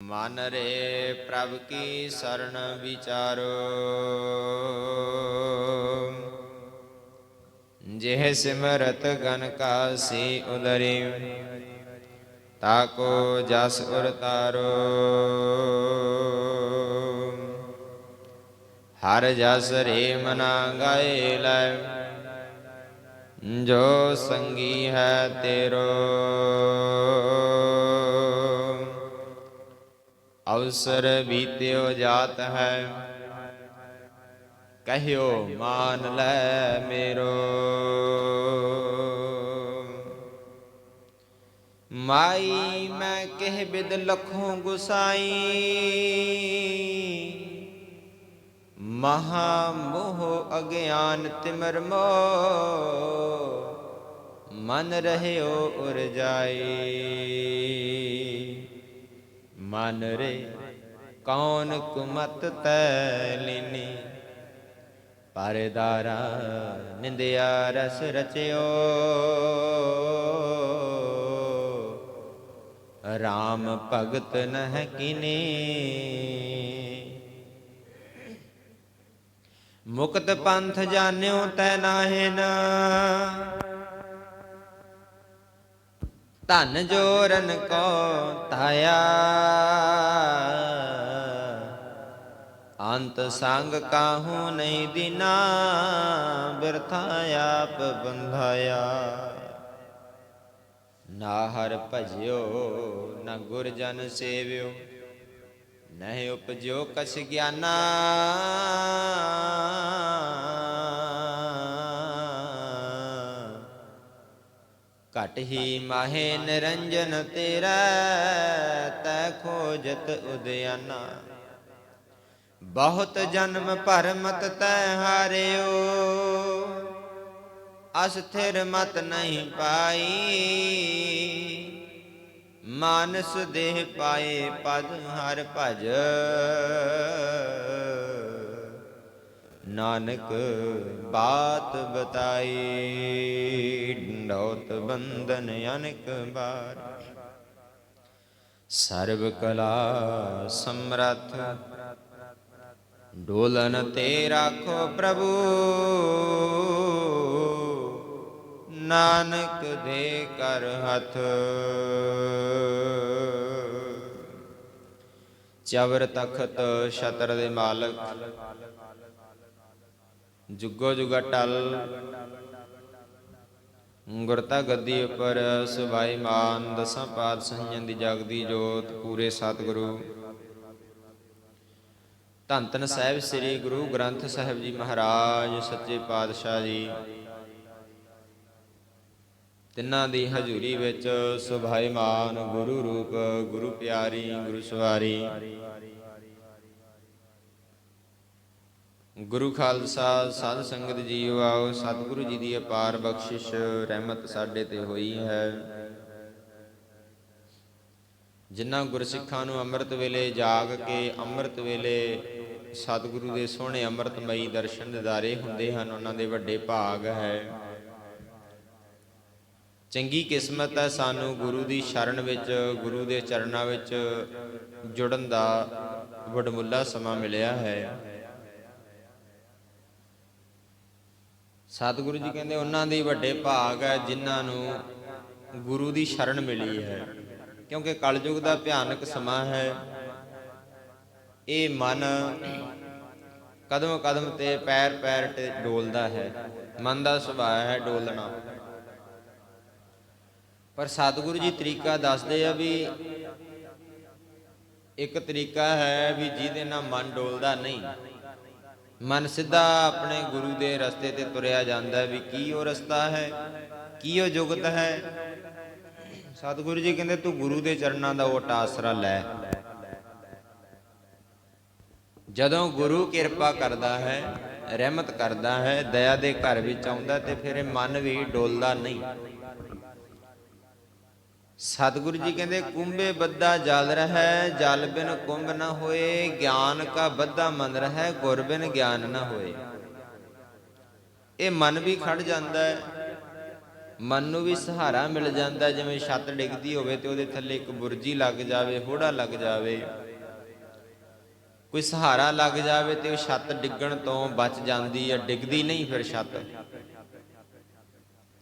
ਮਨ ਰੇ ਪ੍ਰਭ ਕੀ ਸਰਣ ਵਿਚਾਰੋ। ਜਿਹ ਸਿਮਰਤ ਗਨ ਕਾ ਸੀ ਉਦਰੀ ਤਾਕੋ ਜਸ ਉਰ ਤਾਰੋ। ਹਰ ਜਸ ਰੇ ਮਨਾ ਗਾਏ ਲੈ, ਜੋ ਸੰਗੀ ਹੈ ਤੇਰੋ। ਅਵਸਰ ਬੀਤਿਓ ਜਾਤ ਹੈ। ਕਹਿਓ, ਮਾਨ ਲੈ ਮੇਰੋ। ਮਾਈ, ਮੈਂ ਕਹਿ ਬਿਦ ਲਖੋਂ ਗੁਸਾਈ। ਮਹਾ ਮੋਹ ਅਗਿਆਨ ਤਿਮਰ ਮੋ। ਮਨ ਰਹਿਓ ਉਰ ਜਾਈ। ਮਨ ਰੇ, ਕੌਣ ਕੁਮਤ ਤੈ ਲੀਨੀ? ਪਰਦਾਰਾ ਨਿੰਦਿਆ ਰਸ ਰਚਿਓ। RAM ਭਗਤ ਨਹਿ ਕਿਨੇ? ਮੁਕਤ ਪੰਥ ਜਾਣਿਓ ਤੈ ਨਾਹਿ ਧਨ ਜੋਰਨ ਕੋ ਤਾਇਆ। ਅੰਤ ਸੰਗ ਕਾਹੂ ਨਹੀਂ ਦਿਨਾ ਬਿਰਥਾ ਆਪ ਬੰਧਾਇਆ। ਨਾ ਹਰ ਭਜਿਓ, ਨਾ ਗੁਰ ਜਨ ਸੇਵਿਓ, ਨਹੀਂ ਉਪਜਿਓ ਕਛ ਗਿਆਨਾ। ਹੀ ਮਾਹੇ ਨਿਰੰਜਨ ਤੇਰਾ, ਤੈ ਖੋਜਤ ਉਦਿਆਨਾ ਬਹੁਤ ਜਨਮ ਭਰਮਤ ਤੈ ਹਾਰਿਓ ਅਸਥਿਰ ਮਤ ਨਹੀਂ ਪਾਈ। ਮਾਨਸ ਦੇਹ ਪਾਏ ਪਦ ਹਰ ਭਜ। ਨਾਨਕ ਬਾਤ ਬਤਾਈ, ਡੋਤ ਬੰਧਨ ਅਨਕ ਬਾਰ। ਸਰਬ ਕਲਾ ਸਮਰੱਥ, ਡੋਲਨ ਤੇ ਰਾਖੋ ਪ੍ਰਭੂ। ਨਾਨਕ ਦੇ ਕਰ ਹੱਥ। ਚਵਰ ਤਖਤ ਛਤਰ ਦੇ ਮਾਲਕ। ਜੁਗੋ ਜੁਗਾ ਟਲ। ਗੁਰਤਾ ਗੱਦੀ ਉਪਰ ਸੁਭਾਈ ਮਾਨ, ਦਸਾਂ ਪਾਦ ਸੰਜਨ ਦੀ ਜਗਦੀ ਜੋਤ, ਪੂਰੇ ਸਤਿਗੁਰੂ। ਧੰਨ ਧੰਨ ਸਾਹਿਬ ਸ੍ਰੀ ਗੁਰੂ ਗ੍ਰੰਥ ਸਾਹਿਬ ਜੀ ਮਹਾਰਾਜ, ਸੱਚੇ ਪਾਤਸ਼ਾਹ ਜੀ। ਤਿੰਨਾਂ ਦੀ ਹਜ਼ੂਰੀ ਵਿੱਚ ਸੁਭਾਈਮਾਨ ਗੁਰੂ ਰੂਪ, ਗੁਰੂ ਪਿਆਰੀ, ਗੁਰੂ ਸਵਾਰੀ। ਗੁਰੂ ਖਾਲਸਾ, ਸਾਧ ਸੰਗਤ ਜੀਓ ਆਓ, ਸਤਿਗੁਰੂ ਜੀ ਦੀ ਅਪਾਰ ਬਖਸ਼ਿਸ਼, ਰਹਿਮਤ ਸਾਡੇ ਤੇ ਹੋਈ ਹੈ। ਜਿਨ੍ਹਾਂ ਗੁਰਸਿੱਖਾਂ ਨੂੰ ਅੰਮ੍ਰਿਤ ਵੇਲੇ ਜਾਗ ਕੇ ਅੰਮ੍ਰਿਤ ਵੇਲੇ ਸਤਿਗੁਰੂ ਦੇ ਸੋਹਣੇ ਅੰਮ੍ਰਿਤਮਈ ਦਰਸ਼ਨ ਦਿਦਾਰੇ ਹੁੰਦੇ ਹਨ, ਉਹਨਾਂ ਦੇ ਵੱਡੇ ਭਾਗ ਹੈ। ਚੰਗੀ ਕਿਸਮਤ ਹੈ ਸਾਨੂੰ ਗੁਰੂ ਦੀ ਸ਼ਰਨ ਵਿੱਚ, ਗੁਰੂ ਦੇ ਚਰਨਾਂ ਵਿੱਚ ਜੁੜਨ ਦਾ ਵਡਮੁੱਲਾ ਸਮਾਂ ਮਿਲਿਆ ਹੈ। ਸਤਿਗੁਰੂ ਜੀ ਕਹਿੰਦੇ ਉਹਨਾਂ ਦੇ ਵੱਡੇ ਭਾਗ ਹੈ ਜਿਨ੍ਹਾਂ ਨੂੰ ਗੁਰੂ ਦੀ ਸ਼ਰਨ ਮਿਲੀ ਹੈ। ਕਿਉਂਕਿ ਕਲਯੁਗ ਦਾ ਭਿਆਨਕ ਸਮਾਂ ਹੈ। ਇਹ ਮਨ ਕਦਮ ਕਦਮ ਤੇ ਪੈਰ ਪੈਰ ਤੇ ਡੋਲਦਾ ਹੈ। ਮਨ ਦਾ ਸੁਭਾਅ ਹੈ ਡੋਲਣਾ। ਪਰ ਸਤਿਗੁਰੂ ਜੀ ਤਰੀਕਾ ਦੱਸਦੇ ਆ ਵੀ ਇੱਕ ਤਰੀਕਾ ਹੈ ਵੀ ਜਿਹਦੇ ਨਾਲ ਮਨ ਡੋਲਦਾ ਨਹੀਂ। ਮਨ ਸਿੱਧਾ ਆਪਣੇ ਗੁਰੂ ਦੇ ਰਸਤੇ ਤੇ ਤੁਰਿਆ ਜਾਂਦਾ ਵੀ ਕੀ ਉਹ ਰਸਤਾ ਹੈ, ਕੀ ਉਹ ਜੁਗਤ ਹੈ। ਸਤਿਗੁਰੂ ਜੀ ਕਹਿੰਦੇ, ਤੂੰ ਗੁਰੂ ਦੇ ਚਰਨਾਂ ਦਾ ਓਟ ਆਸਰਾ ਲੈ। ਜਦੋਂ ਗੁਰੂ ਕਿਰਪਾ ਕਰਦਾ ਹੈ, ਰਹਿਮਤ ਕਰਦਾ ਹੈ, ਦਇਆ ਦੇ ਘਰ ਵਿੱਚ ਆਉਂਦਾ ਤੇ ਫਿਰ ਮਨ ਵੀ ਡੋਲਦਾ ਨਹੀਂ। ਸਤਿਗੁਰੂ ਜੀ ਕਹਿੰਦੇ, ਕੁੰਭੇ ਬੱਦਾ ਜਲ ਰਹੈ, ਜਲ ਬਿਨ ਕੁੰਭ ਨਾ ਹੋਏ, ਗਿਆਨ ਕਾ ਬੱਦਾ ਮਨ ਰਹੈ, ਗੁਰ ਬਿਨ ਗਿਆਨ ਨਾ ਹੋਏ। ਇਹ ਮਨ ਵੀ ਖੜ ਜਾਂਦਾ ਹੈ, ਮਨ ਨੂੰ ਵੀ ਸਹਾਰਾ ਮਿਲ ਜਾਂਦਾ ਜਿਵੇਂ ਛੱਤ ਡਿੱਗਦੀ ਹੋਵੇ ਤੇ ਉਹਦੇ ਥੱਲੇ ਇੱਕ ਬੁਰਜੀ ਲੱਗ ਜਾਵੇ, ਹੋੜਾ ਲੱਗ ਜਾਵੇ। ਕੋਈ ਸਹਾਰਾ ਲੱਗ ਜਾਵੇ ਤੇ ਉਹ ਛੱਤ ਡਿੱਗਣ ਤੋਂ ਬਚ ਜਾਂਦੀ ਹੈ, ਡਿੱਗਦੀ ਨਹੀਂ ਫਿਰ ਛੱਤ।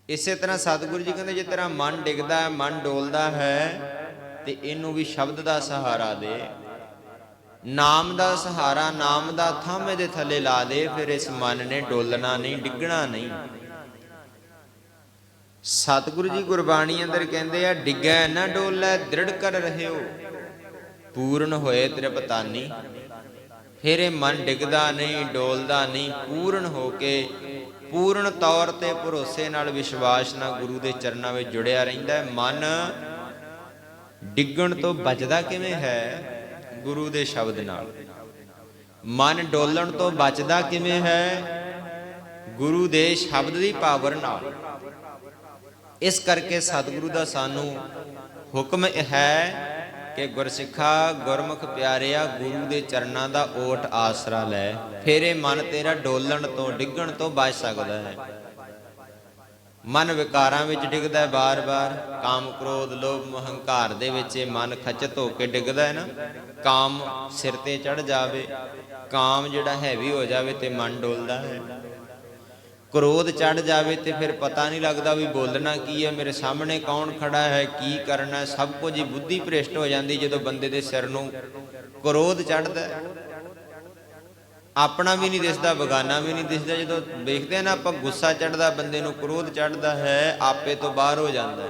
ਇਸੇ ਤਰ੍ਹਾਂ ਸਤਿਗੁਰੂ ਜੀ ਕਹਿੰਦੇ, ਜੇ ਤੇਰਾ ਮਨ ਡਿੱਗਦਾ ਹੈ, ਮਨ ਡੋਲਦਾ ਹੈ, ਤੇ ਇਹਨੂੰ ਵੀ ਸ਼ਬਦ ਦਾ ਸਹਾਰਾ ਦੇ। ਨਾਮ ਦਾ ਸਹਾਰਾ, ਨਾਮ ਦਾ ਥੰਮ ਇਹਦੇ ਥੱਲੇ ਲਾ ਦੇ, ਫਿਰ ਇਸ ਮਨ ਨੇ ਡੋਲਣਾ ਨਹੀਂ, ਡਿੱਗਣਾ ਨਹੀਂ। ਸਤਿਗੁਰੂ ਜੀ ਗੁਰਬਾਣੀ ਅੰਦਰ ਕਹਿੰਦੇ ਆ, ਡਿੱਗੈ ਨਾ ਡੋਲੈ, ਦ੍ਰਿੜ ਕਰ ਰਹਿਓ, ਪੂਰਨ ਹੋਏ ਤ੍ਰਿਪਤਾਨੀ ਫਿਰ ਇਹ ਮਨ ਡਿੱਗਦਾ ਨਹੀਂ, ਡੋਲਦਾ ਨਹੀਂ, ਪੂਰਨ ਹੋ ਕੇ ਪੂਰਨ ਤੌਰ ਤੇ ਭਰੋਸੇ ਨਾਲ ਵਿਸ਼ਵਾਸ ਨਾਲ ਗੁਰੂ ਦੇ ਚਰਨਾਂ ਵਿੱਚ ਜੁੜਿਆ ਰਹਿੰਦਾ ਹੈ। ਮਨ ਡਿੱਗਣ ਤੋਂ ਬਚਦਾ ਕਿਵੇਂ ਹੈ? ਗੁਰੂ ਦੇ ਸ਼ਬਦ ਨਾਲ। ਮਨ ਡੋਲਣ ਤੋਂ ਬਚਦਾ ਕਿਵੇਂ ਹੈ? ਗੁਰੂ ਦੇ ਸ਼ਬਦ ਦੀ ਪਾਵਰ ਨਾਲ। ਇਸ ਕਰਕੇ ਸਤਿਗੁਰੂ ਦਾ ਸਾਨੂੰ ਹੁਕਮ ਹੈ ਕਿ ਗੁਰਸਿੱਖਾ, ਗੁਰਮੁਖ ਪਿਆਰਿਆ, ਗੁਰੂ ਦੇ ਚਰਨਾਂ ਦਾ ਓਟ ਆਸਰਾ ਲੈ। ਫਿਰ ਇਹ ਮਨ ਤੇਰਾ ਡੋਲਣ ਤੋਂ, ਡਿੱਗਣ ਤੋਂ ਬਚ ਸਕਦਾ ਹੈ। ਮਨ ਵਿਕਾਰਾਂ ਵਿੱਚ ਡਿੱਗਦਾ ਹੈ ਬਾਰ-ਬਾਰ। ਕਾਮ ਕ੍ਰੋਧ, ਲੋਭ ਮੋਹ ਹੰਕਾਰ ਦੇ ਵਿੱਚ ਇਹ ਮਨ ਖਚਤ ਹੋ ਕੇ ਡਿੱਗਦਾ ਹੈ ਨਾ। ਕਾਮ ਸਿਰ ਤੇ ਚੜ ਜਾਵੇ। ਕਾਮ ਜਿਹੜਾ ਹੈਵੀ ਹੋ ਜਾਵੇ ਤੇ ਮਨ ਡੋਲਦਾ ਹੈ। ਕ੍ਰੋਧ ਚੜ ਜਾਵੇ ਤੇ ਫਿਰ ਪਤਾ ਨਹੀਂ ਲੱਗਦਾ ਵੀ ਬੋਲਣਾ ਕੀ ਹੈ। ਮੇਰੇ ਸਾਹਮਣੇ ਕੌਣ ਖੜਾ ਹੈ, ਕੀ ਕਰਨਾ ਸਭ ਕੁਝ ਹੀ ਬੁੱਧੀ ਭ੍ਰਿਸ਼ਟ ਹੋ ਜਾਂਦੀ ਜਦੋਂ ਬੰਦੇ ਦੇ ਸਿਰ ਨੂੰ ਕ੍ਰੋਧ ਚੜਦਾ ਆਪਣਾ ਵੀ ਨਹੀਂ ਦਿਸਦਾ, ਬਗਾਨਾ ਵੀ ਨਹੀਂ ਦਿਸਦਾ। ਜਦੋਂ ਦੇਖਦੇ ਆ ਨਾ ਆਪਾਂ ਗੁੱਸਾ ਚੜਦਾ ਬੰਦੇ ਨੂੰ ਕ੍ਰੋਧ ਚੜਦਾ ਹੈ, ਆਪੇ ਤੋਂ ਬਾਹਰ ਹੋ ਜਾਂਦਾ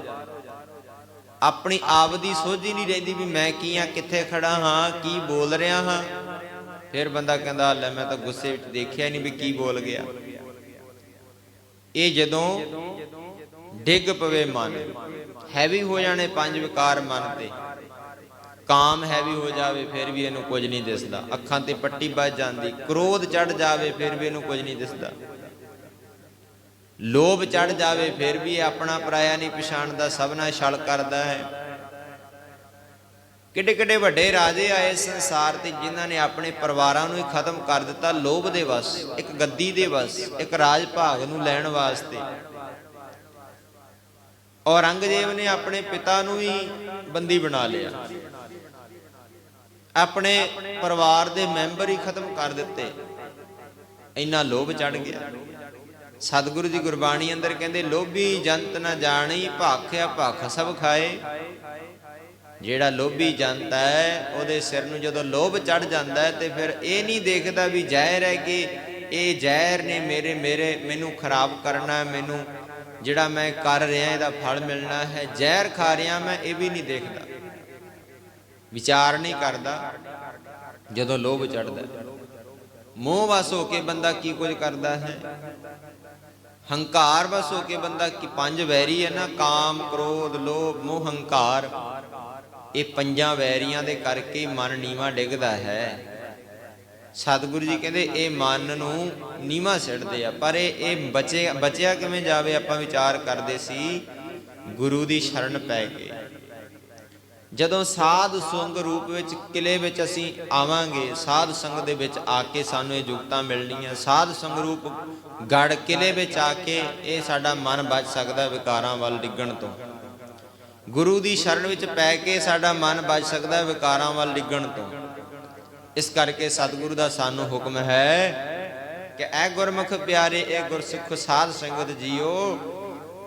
ਆਪਣੀ ਆਪ ਦੀ ਸੋਝ ਹੀ ਨਹੀਂ ਰਹਿੰਦੀ ਵੀ ਮੈਂ ਕੀ ਆ ਕਿੱਥੇ ਖੜਾ ਹਾਂ, ਕੀ ਬੋਲ ਰਿਹਾ ਹਾਂ। ਫਿਰ ਬੰਦਾ ਕਹਿੰਦਾ, ਲੈ ਮੈਂ ਤਾਂ ਗੁੱਸੇ ਵਿੱਚ ਦੇਖਿਆ ਨਹੀਂ ਵੀ ਕੀ ਬੋਲ ਗਿਆ। ਇਹ ਜਦੋਂ ਡਿੱਗ ਪਵੇ ਮਨ ਹੈਵੀ ਹੋ ਜਾਣੇ ਪੰਜ ਵਿਕਾਰ ਮਨ ਤੇ। ਕਾਮ ਹੈਵੀ ਹੋ ਜਾਵੇ, ਫਿਰ ਵੀ ਇਹਨੂੰ ਕੁਝ ਨਹੀਂ ਦਿਸਦਾ। ਅੱਖਾਂ ਤੇ ਪੱਟੀ ਵੱਜ ਜਾਂਦੀ, ਕ੍ਰੋਧ ਚੜ ਜਾਵੇ, ਫਿਰ ਵੀ ਇਹਨੂੰ ਕੁਝ ਨਹੀਂ ਦਿਸਦਾ। ਲੋਭ ਚੜ ਜਾਵੇ, ਫਿਰ ਵੀ ਇਹ ਆਪਣਾ ਪਰਾਇਆ ਨਹੀਂ, ਪਛਾਣਦਾ ਸਭਨਾ ਛਲ ਕਰਦਾ ਹੈ। ਕਿੱਡੇ ਕਿੱਡੇ ਵੱਡੇ ਰਾਜੇ ਆਏ ਸੰਸਾਰ ਤੇ ਜਿਨ੍ਹਾਂ ਨੇ ਆਪਣੇ ਪਰਿਵਾਰਾਂ ਨੂੰ ਹੀ ਖਤਮ ਕਰ ਦਿੱਤਾ ਲੋਭ ਦੇ ਵਸ, ਇੱਕ ਗੱਦੀ ਦੇ ਵਸ, ਇੱਕ ਰਾਜ ਭਾਗ ਨੂੰ ਲੈਣ ਵਾਸਤੇ। ਔਰੰਗਜ਼ੇਬ ਨੇ ਆਪਣੇ ਪਿਤਾ ਨੂੰ ਵੀ ਬੰਦੀ ਬਣਾ ਲਿਆ। ਆਪਣੇ ਪਰਿਵਾਰ ਦੇ ਮੈਂਬਰ ਹੀ ਖਤਮ ਕਰ ਦਿੱਤੇ। ਇੰਨਾ ਲੋਭ ਚੜ ਗਿਆ। ਸਤਿਗੁਰੂ ਜੀ ਗੁਰਬਾਣੀ ਅੰਦਰ ਕਹਿੰਦੇ, ਲੋਭੀ ਜੰਤ ਨਾ ਜਾਣੀ, ਭਾਖਿਆ ਭਖ ਸਭ ਖਾਏ। ਜਿਹੜਾ ਲੋਭੀ ਜੰਤ ਹੈ, ਉਹਦੇ ਸਿਰ ਨੂੰ ਜਦੋਂ ਲੋਭ ਚੜ ਜਾਂਦਾ ਹੈ, ਤੇ ਫਿਰ ਇਹ ਨਹੀਂ ਦੇਖਦਾ ਵੀ ਜ਼ਹਿਰ ਹੈ ਕਿ ਇਹ ਜ਼ਹਿਰ ਨੇ ਮੇਰੇ ਮੇਰੇ, ਮੈਨੂੰ ਖਰਾਬ ਕਰਨਾ ਮੈਨੂੰ ਜਿਹੜਾ ਮੈਂ ਕਰ ਰਿਹਾ, ਇਹਦਾ ਫਲ ਮਿਲਣਾ ਹੈ। ਜ਼ਹਿਰ ਖਾ ਰਿਹਾ ਮੈਂ, ਇਹ ਵੀ ਨਹੀਂ ਦੇਖਦਾ। ਵਿਚਾਰ ਨਹੀਂ ਕਰਦਾ, ਜਦੋਂ ਲੋਭ ਚੜਦਾ ਮੋਹ ਵਸ ਹੋ ਕੇ ਬੰਦਾ ਕੀ ਕੁਝ ਕਰਦਾ ਹੈ? ਹੰਕਾਰ ਵਸ ਹੋ ਕੇ ਬੰਦਾ ਕੀ, ਪੰਜ ਵੈਰੀ ਹੈ ਨਾ, ਕਾਮ, ਕ੍ਰੋਧ, ਲੋਭ, ਮੋਹ, ਹੰਕਾਰ। ਇਹ ਪੰਜਾਂ ਵੈਰੀਆਂ ਦੇ ਕਰਕੇ ਮਨ ਨੀਵਾ ਡਿੱਗਦਾ ਹੈ। ਸਤਿਗੁਰੂ ਜੀ ਕਹਿੰਦੇ, ਇਹ ਮਨ ਨੂੰ ਨੀਵਾ ਸਿੱਟਦੇ ਆ, ਪਰ ਇਹ ਇਹ ਬਚੇ, ਬਚਿਆ ਕਿਵੇਂ ਜਾਵੇ ਆਪਾਂ ਵਿਚਾਰ ਕਰਦੇ ਸੀ, ਗੁਰੂ ਦੀ ਸ਼ਰਨ ਪੈ ਕੇ ਜਦੋਂ ਸਾਧ ਸੰਗ ਰੂਪ ਵਿੱਚ ਕਿਲੇ ਵਿੱਚ ਅਸੀਂ ਆਵਾਂਗੇ, ਸਾਧ ਸੰਗ ਦੇ ਵਿੱਚ ਆ ਕੇ ਸਾਨੂੰ ਇਹ ਜੁਗਤਾਂ ਮਿਲਣੀਆਂ, ਸਾਧ ਸੰਗ ਰੂਪ ਗੜ ਕਿਲੇ ਵਿੱਚ ਆ ਕੇ ਇਹ ਸਾਡਾ ਮਨ ਬਚ ਸਕਦਾ ਵਿਕਾਰਾਂ ਵੱਲ ਡਿੱਗਣ ਤੋਂ। ਗੁਰੂ ਦੀ ਸ਼ਰਨ ਵਿੱਚ ਪੈ ਕੇ ਸਾਡਾ ਮਨ ਬਚ ਸਕਦਾ ਵਿਕਾਰਾਂ ਵੱਲ ਡਿੱਗਣ ਤੋਂ। ਇਸ ਕਰਕੇ ਸਤਿਗੁਰੂ ਦਾ ਸਾਨੂੰ ਹੁਕਮ ਹੈ ਕਿ ਐ ਗੁਰਮੁਖ ਪਿਆਰੇ, ਇਹ ਗੁਰਸਿੱਖ ਸਾਧ ਸੰਗਤ ਜੀਓ,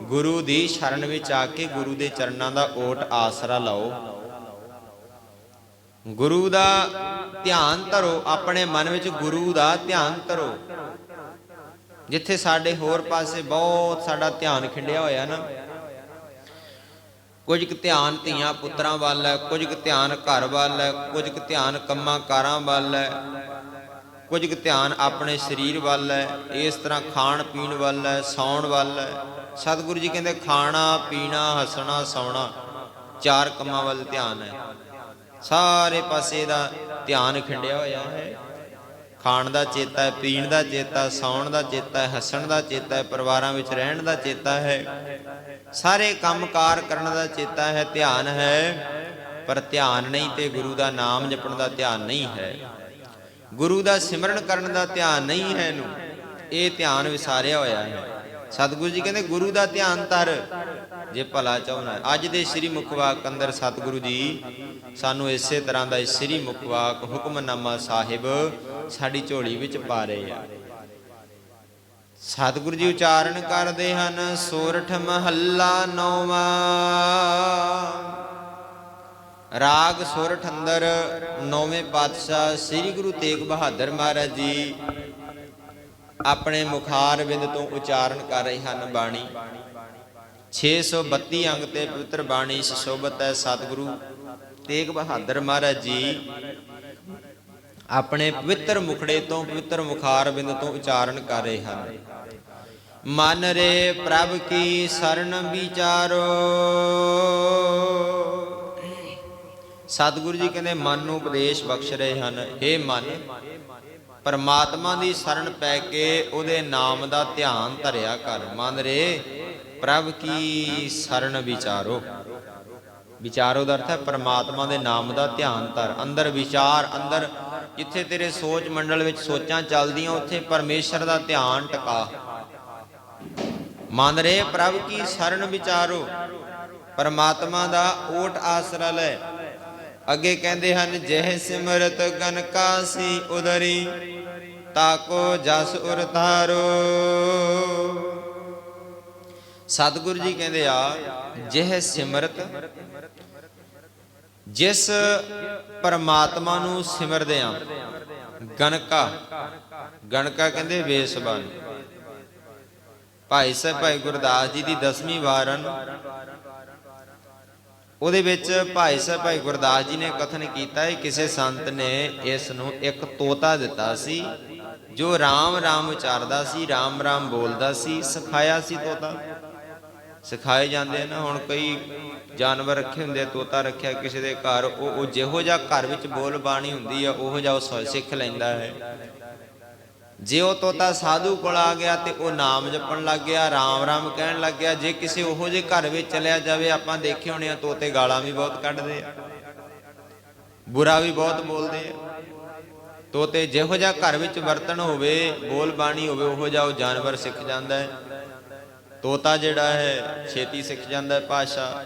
ਗੁਰੂ ਦੀ ਸ਼ਰਨ ਵਿੱਚ ਆ ਕੇ ਗੁਰੂ ਦੇ ਚਰਨਾਂ ਦਾ ਓਟ ਆਸਰਾ ਲਾਓ। ਗੁਰੂ ਦਾ ਧਿਆਨ ਧਰੋ, ਆਪਣੇ ਮਨ ਵਿੱਚ ਗੁਰੂ ਦਾ ਧਿਆਨ ਧਰੋ। ਜਿੱਥੇ ਸਾਡੇ ਹੋਰ ਪਾਸੇ ਬਹੁਤ ਸਾਡਾ ਧਿਆਨ ਖਿੰਡਿਆ ਹੋਇਆ ਨਾ ਕੁਝ ਕੁ ਧਿਆਨ ਧੀਆਂ ਪੁੱਤਰਾਂ ਵੱਲ ਹੈ ਕੁਝ ਕੁ ਧਿਆਨ ਘਰ ਵੱਲ ਹੈ ਕੁਝ ਕੁ ਧਿਆਨ ਕੰਮਾਂ ਕਾਰਾਂ ਵੱਲ ਹੈ ਕੁਝ ਕੁ ਧਿਆਨ ਆਪਣੇ ਸਰੀਰ ਵੱਲ ਹੈ ਇਸ ਤਰ੍ਹਾਂ ਖਾਣ ਪੀਣ ਵੱਲ ਹੈ ਸੌਣ ਵੱਲ। ਹੈ ਸਤਿਗੁਰੂ ਜੀ ਕਹਿੰਦੇ, ਖਾਣਾ, ਪੀਣਾ, ਹੱਸਣਾ, ਸੌਣਾ, ਚਾਰ ਕੰਮਾਂ ਵੱਲ ਧਿਆਨ ਹੈ। ਸਾਰੇ ਪਾਸੇ ਦਾ ਧਿਆਨ ਖਿੰਡਿਆ ਹੋਇਆ ਹੈ। ਖਾਣ ਦਾ ਚੇਤਾ ਹੈ, ਪੀਣ ਦਾ ਚੇਤਾ ਸੌਣ ਦਾ ਚੇਤਾ ਹੈ, ਹੱਸਣ ਦਾ ਚੇਤਾ ਹੈ, ਪਰਿਵਾਰਾਂ ਵਿੱਚ ਰਹਿਣ ਦਾ ਚੇਤਾ ਹੈ। ਸਾਰੇ ਕੰਮਕਾਰ ਕਰਨ ਦਾ ਚੇਤਾ ਹੈ, ਧਿਆਨ ਹੈ। ਪਰ ਧਿਆਨ ਨਹੀਂ ਤੇ ਗੁਰੂ ਦਾ ਨਾਮ ਜਪਣ ਦਾ ਧਿਆਨ ਨਹੀਂ ਹੈ। ਗੁਰੂ ਦਾ ਸਿਮਰਨ ਕਰਨ ਦਾ ਧਿਆਨ ਨਹੀਂ ਹੈ ਇਹਨੂੰ। ਇਹ ਧਿਆਨ ਵਿਸਾਰਿਆ ਹੋਇਆ ਹੈ। ਸਤਿਗੁਰੂ ਜੀ ਕਹਿੰਦੇ, ਗੁਰੂ ਦਾ ਧਿਆਨ ਧਰ। ਜੇ ਭਲਾ ਚਾਹੁੰਦਾ ਅੱਜ ਦੇ ਸ੍ਰੀ ਮੁਖਵਾਕ ਅੰਦਰ ਸਤਿਗੁਰੂ ਜੀ ਸਾਨੂੰ ਇਸੇ ਤਰ੍ਹਾਂ ਦਾ ਇਸ ਸ੍ਰੀ ਮੁਖਵਾਕ ਹੁਕਮਨਾਮਾ ਸਾਹਿਬ ਸਾਡੀ ਝੋਲੀ ਵਿੱਚ ਪਾ ਰਹੇ ਆ। ਸਤਿਗੁਰੂ ਜੀ ਉਚਾਰਨ ਕਰਦੇ ਹਨ, ਸੋਰਠ ਮਹੱਲਾ ਨੌਵਾਂ। ਰਾਗ ਸੁਰਠ ਅੰਦਰ ਨੌਵੇਂ ਪਾਤਸ਼ਾਹ ਸ੍ਰੀ ਗੁਰੂ ਤੇਗ ਬਹਾਦਰ ਮਹਾਰਾਜ ਜੀ ਆਪਣੇ ਮੁਖਾਰ ਬਿੰਦ ਤੋਂ ਉਚਾਰਨ ਕਰ ਰਹੇ ਹਨ ਬਾਣੀ। 632 ਅੰਗ ਤੇ ਪਵਿੱਤਰ ਬਾਣੀ ਸੁਸ਼ੋਭਤ ਹੈ ਸਤਿਗੁਰੂ ਤੇਗ ਬਹਾਦਰ ਮਹਾਰਾਜ ਜੀ। ਆਪਣੇ ਪਵਿੱਤਰ ਮੁਖੜੇ ਤੋਂ, ਪਵਿੱਤਰ ਮੁਖਾਰ ਬਿੰਦ ਤੋਂ ਉਚਾਰਨ ਕਰ ਰਹੇ ਹਨ। ਮਨ ਰੇ ਪ੍ਰਭ ਕੀ ਸਰਣ ਵਿਚਾਰੋ। ਸਤਿਗੁਰੂ ਜੀ ਕਹਿੰਦੇ, ਮਨ ਨੂੰ ਉਪਦੇਸ਼ ਬਖਸ਼ ਰਹੇ ਹਨ। हे ਮਨ, ਪਰਮਾਤਮਾ ਦੀ ਸ਼ਰਨ ਪੈ ਕੇ ਉਹਦੇ ਨਾਮ ਦਾ ਧਿਆਨ ਧਰਿਆ ਕਰ। ਮਨ ਰੇ ਪ੍ਰਭ ਕੀ ਸ਼ਰਨ ਵਿਚਾਰੋ। ਵਿਚਾਰੋ ਦਾ ਅਰਥ ਹੈ, ਪਰਮਾਤਮਾ ਦੇ ਨਾਮ ਦਾ ਧਿਆਨ ਧਰ। ਅੰਦਰ ਵਿਚਾਰ, ਅੰਦਰ ਜਿੱਥੇ ਤੇਰੇ ਸੋਚ ਮੰਡਲ ਵਿੱਚ ਸੋਚਾਂ ਚੱਲਦੀਆਂ, ਉੱਥੇ ਪਰਮੇਸ਼ਰ ਦਾ ਧਿਆਨ ਟਿਕਾ। ਮਨ ਰੇ ਪ੍ਰਭ ਕੀ ਸ਼ਰਨ ਵਿਚਾਰੋ? ਪਰਮਾਤਮਾ ਦਾ ਓਟ ਆਸਰਾ ਲੈ। ਅੱਗੇ ਕਹਿੰਦੇ ਹਨ, ਜਹ ਸਿਮਰਤ ਗਨਕਾ ਸੀ ਉਦਰੀ ਤਾਕੋ ਜਸ ਉਰ ਧਾਰੋ। ਸਤਿਗੁਰੂ ਜੀ ਕਹਿੰਦੇ ਆ, ਜਹ ਸਿਮਰਤ ਜਿਸ ਪਰਮਾਤਮਾ ਨੂੰ ਸਿਮਰਦੇ ਆ। ਗਣਕਾ। ਗਨਕਾ ਕਹਿੰਦੇ ਵੇਸਬਾਨ ਭਾਈ ਸਾਹਿਬ, ਭਾਈ ਗੁਰਦਾਸ ਜੀ ਦੀ 10ਵੀਂ ਵਾਰਨ। ਉਹਦੇ ਵਿੱਚ ਭਾਈ ਸਾਹਿਬ, ਭਾਈ ਗੁਰਦਾਸ ਜੀ ਨੇ ਕਥਨ ਕੀਤਾ ਹੈ ਕਿਸੇ ਸੰਤ ਨੇ ਇਸ ਨੂੰ ਇੱਕ ਤੋਤਾ ਦਿੱਤਾ ਸੀ, ਜੋ ਰਾਮ ਰਾਮ ਉਚਾਰਦਾ ਸੀ ਰਾਮ ਰਾਮ ਬੋਲਦਾ ਸੀ, ਸਿਖਾਇਆ ਸੀ ਤੋਤਾ। ਸਿਖਾਏ ਜਾਂਦੇ ਆ ਨਾ, ਹੁਣ ਕਈ ਜਾਨਵਰ ਰੱਖੇ ਹੁੰਦੇ ਆ, ਤੋਤਾ ਰੱਖਿਆ, ਕਿਸੇ ਦੇ ਘਰ, ਉਹ ਉਹ ਜਿਹੋ ਜਿਹਾ ਘਰ ਵਿੱਚ ਬੋਲ ਬਾਣੀ ਹੁੰਦੀ ਆ, ਉਹੋ ਜਿਹਾ ਉਹ ਸ- ਸਿੱਖ ਲੈਂਦਾ ਹੈ। ਜੇ ਉਹ ਤੋਤਾ ਸਾਧੂ ਕੋਲ ਆ ਗਿਆ ਤੇ ਉਹ ਨਾਮ ਜਪਣ ਲੱਗ ਗਿਆ, ਰਾਮ ਰਾਮ ਕਹਿਣ ਲੱਗ ਗਿਆ, ਜੇ ਕਿਸੇ ਉਹੋ ਜਿਹੇ ਘਰ ਵਿੱਚ ਚਲਿਆ ਜਾਵੇ, ਆਪਾਂ ਦੇਖੇ ਹੋਣੇ ਆ, ਤੋਤੇ ਗਾਲਾਂ ਵੀ ਬਹੁਤ ਕੱਢਦੇ ਆ, ਬੁਰਾ ਵੀ ਬਹੁਤ ਬੋਲਦੇ ਆ। ਤੋਤੇ ਜਿਹੋ ਜਿਹਾ ਘਰ ਵਿੱਚ ਵਰਤਣ ਹੋਵੇ ਬੋਲ ਬਾਣੀ ਹੋਵੇ, ਉਹੋ ਜਿਹਾ ਉਹ ਜਾਨਵਰ ਸਿੱਖ ਜਾਂਦਾ ਹੈ। ਤੋਤਾ ਜਿਹੜਾ ਹੈ, ਛੇਤੀ ਸਿੱਖ ਜਾਂਦਾ ਹੈ ਭਾਸ਼ਾ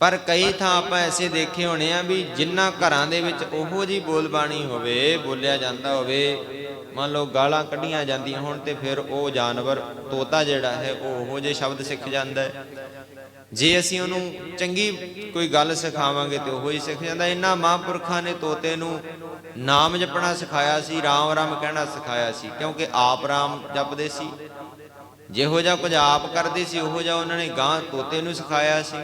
ਪਰ ਕਈ ਥਾਂ ਆਪਾਂ ਐਸੇ ਦੇਖੇ ਹੋਣੇ ਆ ਵੀ ਜਿਨ੍ਹਾਂ ਘਰਾਂ ਦੇ ਵਿੱਚ ਉਹੋ ਜੀ ਬੋਲਬਾਣੀ ਹੋਵੇ, ਬੋਲਿਆ ਜਾਂਦਾ ਹੋਵੇ, ਮੰਨ ਲਓ ਗਾਲਾਂ ਕੱਢੀਆਂ ਜਾਂਦੀਆਂ ਹੋਣ ਤੇ ਫਿਰ ਉਹ ਜਾਨਵਰ, ਤੋਤਾ ਜਿਹੜਾ ਹੈ, ਉਹ ਉਹੋ ਜਿਹੇ ਸ਼ਬਦ ਸਿੱਖ ਜਾਂਦਾ ਹੈ। ਜੇ ਅਸੀਂ ਉਹਨੂੰ ਚੰਗੀ ਕੋਈ ਗੱਲ ਸਿਖਾਵਾਂਗੇ ਤੇ ਉਹੋ ਹੀ ਸਿੱਖ ਜਾਂਦਾ ਇਹਨਾਂ ਮਹਾਂਪੁਰਖਾਂ ਨੇ ਤੋਤੇ ਨੂੰ ਨਾਮ ਜਪਣਾ ਸਿਖਾਇਆ ਸੀ, ਰਾਮ ਰਾਮ ਕਹਿਣਾ ਸਿਖਾਇਆ ਸੀ, ਕਿਉਂਕਿ ਆਪ ਰਾਮ ਜਪਦੇ ਸੀ। ਜਿਹੋ ਜਿਹਾ ਕੁਝ ਆਪ ਕਰਦੇ ਸੀ, ਉਹੋ ਜਿਹਾ ਉਹਨਾਂ ਨੇ ਗਾਂ ਤੋਤੇ ਨੂੰ ਸਿਖਾਇਆ ਸੀ।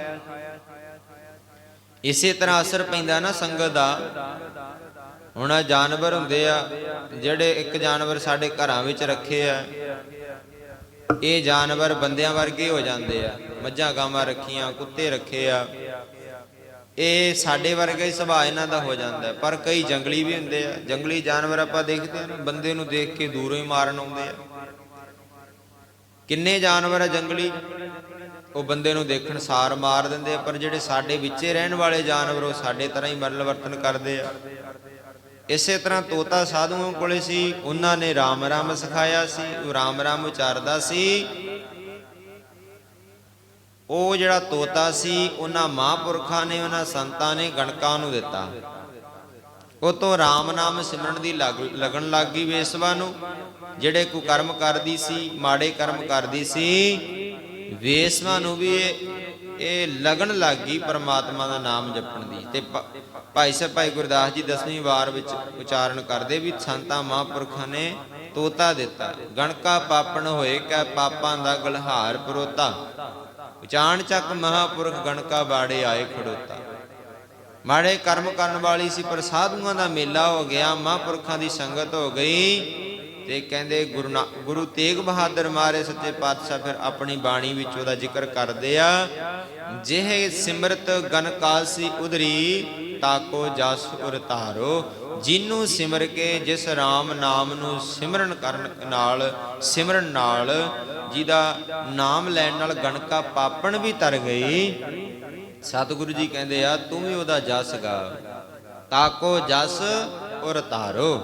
ਇਸੇ ਤਰ੍ਹਾਂ ਅਸਰ ਪੈਂਦਾ ਨਾ ਸੰਗਤ ਦਾ। ਹੁਣ ਆਹ ਜਾਨਵਰ ਹੁੰਦੇ ਆ, ਜਿਹੜੇ ਇੱਕ ਜਾਨਵਰ ਸਾਡੇ ਘਰਾਂ ਵਿੱਚ ਰੱਖੇ ਆ, ਇਹ ਜਾਨਵਰ ਬੰਦਿਆਂ ਵਰਗੇ ਹੋ ਜਾਂਦੇ ਆ। ਮੱਝਾਂ, ਗਾਵਾਂ ਰੱਖੀਆਂ, ਕੁੱਤੇ ਰੱਖੇ ਆ। ਇਹ ਸਾਡੇ ਵਰਗਾ ਹੀ ਸੁਭਾਅ ਇਹਨਾਂ ਦਾ ਹੋ ਜਾਂਦਾ। ਪਰ ਕਈ ਜੰਗਲੀ ਵੀ ਹੁੰਦੇ ਆ। ਜੰਗਲੀ ਜਾਨਵਰ ਆਪਾਂ ਦੇਖਦੇ ਆ ਬੰਦੇ ਨੂੰ ਦੇਖ ਕੇ ਦੂਰੋਂ ਹੀ ਮਾਰਨ ਆਉਂਦੇ ਆ। ਕਿੰਨੇ ਜਾਨਵਰ ਆ ਜੰਗਲੀ? ਉਹ ਬੰਦੇ ਨੂੰ ਦੇਖਣ ਸਾਰ ਮਾਰ ਦਿੰਦੇ ਆ, ਪਰ ਜਿਹੜੇ ਸਾਡੇ ਵਿੱਚੇ ਰਹਿਣ ਵਾਲੇ ਜਾਨਵਰ, ਉਹ ਸਾਡੇ ਤਰ੍ਹਾਂ ਹੀ ਮਰਨ ਵਰਤਨ ਕਰਦੇ ਆ। ਇਸੇ ਤਰ੍ਹਾਂ ਤੋਤਾ ਸਾਧੂਆਂ ਕੋਲੇ ਸੀ, ਉਹਨਾਂ ਨੇ ਰਾਮ ਰਾਮ ਸਿਖਾਇਆ ਸੀ, ਉਹ ਰਾਮ ਰਾਮ ਉਚਾਰਦਾ ਸੀ। ਉਹ ਜਿਹੜਾ ਤੋਤਾ ਸੀ, ਉਹਨਾਂ ਮਹਾਂਪੁਰਖਾਂ ਨੇ, ਉਹਨਾਂ ਸੰਤਾਂ ਨੇ ਗਣਕਾਂ ਨੂੰ ਦਿੱਤਾ। ਉਹ ਤੋਂ ਰਾਮ ਨਾਮ ਸਿਮਰਨ ਦੀ ਲੱਗ- ਲਗਨ ਲੱਗ ਗਈ ਵੇਸਵਾ ਨੂੰ। ਜਿਹੜੇ ਕੁਕਰਮ ਕਰਦੀ ਸੀ, ਮਾੜੇ ਕਰਮ ਕਰਦੀ ਸੀ, ਵੇਸਵਾ ਨੂੰ ਵੀ ਇਹ ਇਹ ਲਗਨ ਲੱਗ ਗਈ ਪਰਮਾਤਮਾ ਦਾ ਨਾਮ ਜਪਣ ਦੀ। ਤੇ ਭਾਈ ਸਾਹਿਬ, ਭਾਈ ਗੁਰਦਾਸ ਜੀ ਦਸਵੀਂ ਵਾਰ ਵਿੱਚ ਉਚਾਰਨ ਕਰਦੇ ਵੀ ਸੰਤਾਂ, ਮਹਾਂਪੁਰਖਾਂ ਨੇ ਤੋਤਾ ਦਿੱਤਾ। ਗਣਕਾ ਪਾਪਣ ਹੋਏ ਕੈ ਪਾਪਾਂ ਦਾ ਗਲਹਾਰ ਪਰੋਤਾ। ਉਚਾਣ ਚੱਕ ਮਹਾਪੁਰਖ ਗਣਕਾ ਬਾੜੇ ਆਏ ਖੜੋਤਾ। ਮਾੜੇ ਕਰਮ ਕਰਨ ਵਾਲੀ ਸੀ, ਪਰ ਸਾਧੂਆਂ ਦਾ ਮੇਲਾ ਹੋ ਗਿਆ, ਮਹਾਂਪੁਰਖਾਂ ਦੀ ਸੰਗਤ ਹੋ ਗਈ। ਤੇ ਕਹਿੰਦੇ ਗੁਰੂ ਨਾ- ਗੁਰੂ ਤੇਗ ਬਹਾਦਰ ਮਹਾਰੇ ਸੱਚੇ ਪਾਤਸ਼ਾਹ ਫਿਰ ਆਪਣੀ ਬਾਣੀ ਵਿੱਚ ਉਹਦਾ ਜ਼ਿਕਰ ਕਰਦੇ ਆ। ਜਿਹੇ ਸਿਮਰਤ ਗਨ ਕਾਲਸੀ ਉਧਰੀ, ਤਾਕੋ ਜਸ ਉਰ ਧਾਰੋ। ਜਿਹਨੂੰ ਸਿਮਰ ਕੇ ਜਿਸ RAM ਨਾਮ ਨੂੰ ਸਿਮਰਨ ਕਰਨ ਨਾਲ, ਸਿਮਰਨ ਨਾਲ ਜਿਹਦਾ ਨਾਮ ਲੈਣ ਨਾਲ ਗਣਕਾ ਪਾਪਣ ਵੀ ਤਰ ਗਈ। ਸਤਿਗੁਰੂ ਜੀ ਕਹਿੰਦੇ ਆ, ਤੂੰ ਵੀ ਉਹਦਾ ਜਸ ਗਾ। ਤਾਕੋ ਜਸ ਔਰ ਧਾਰੋ।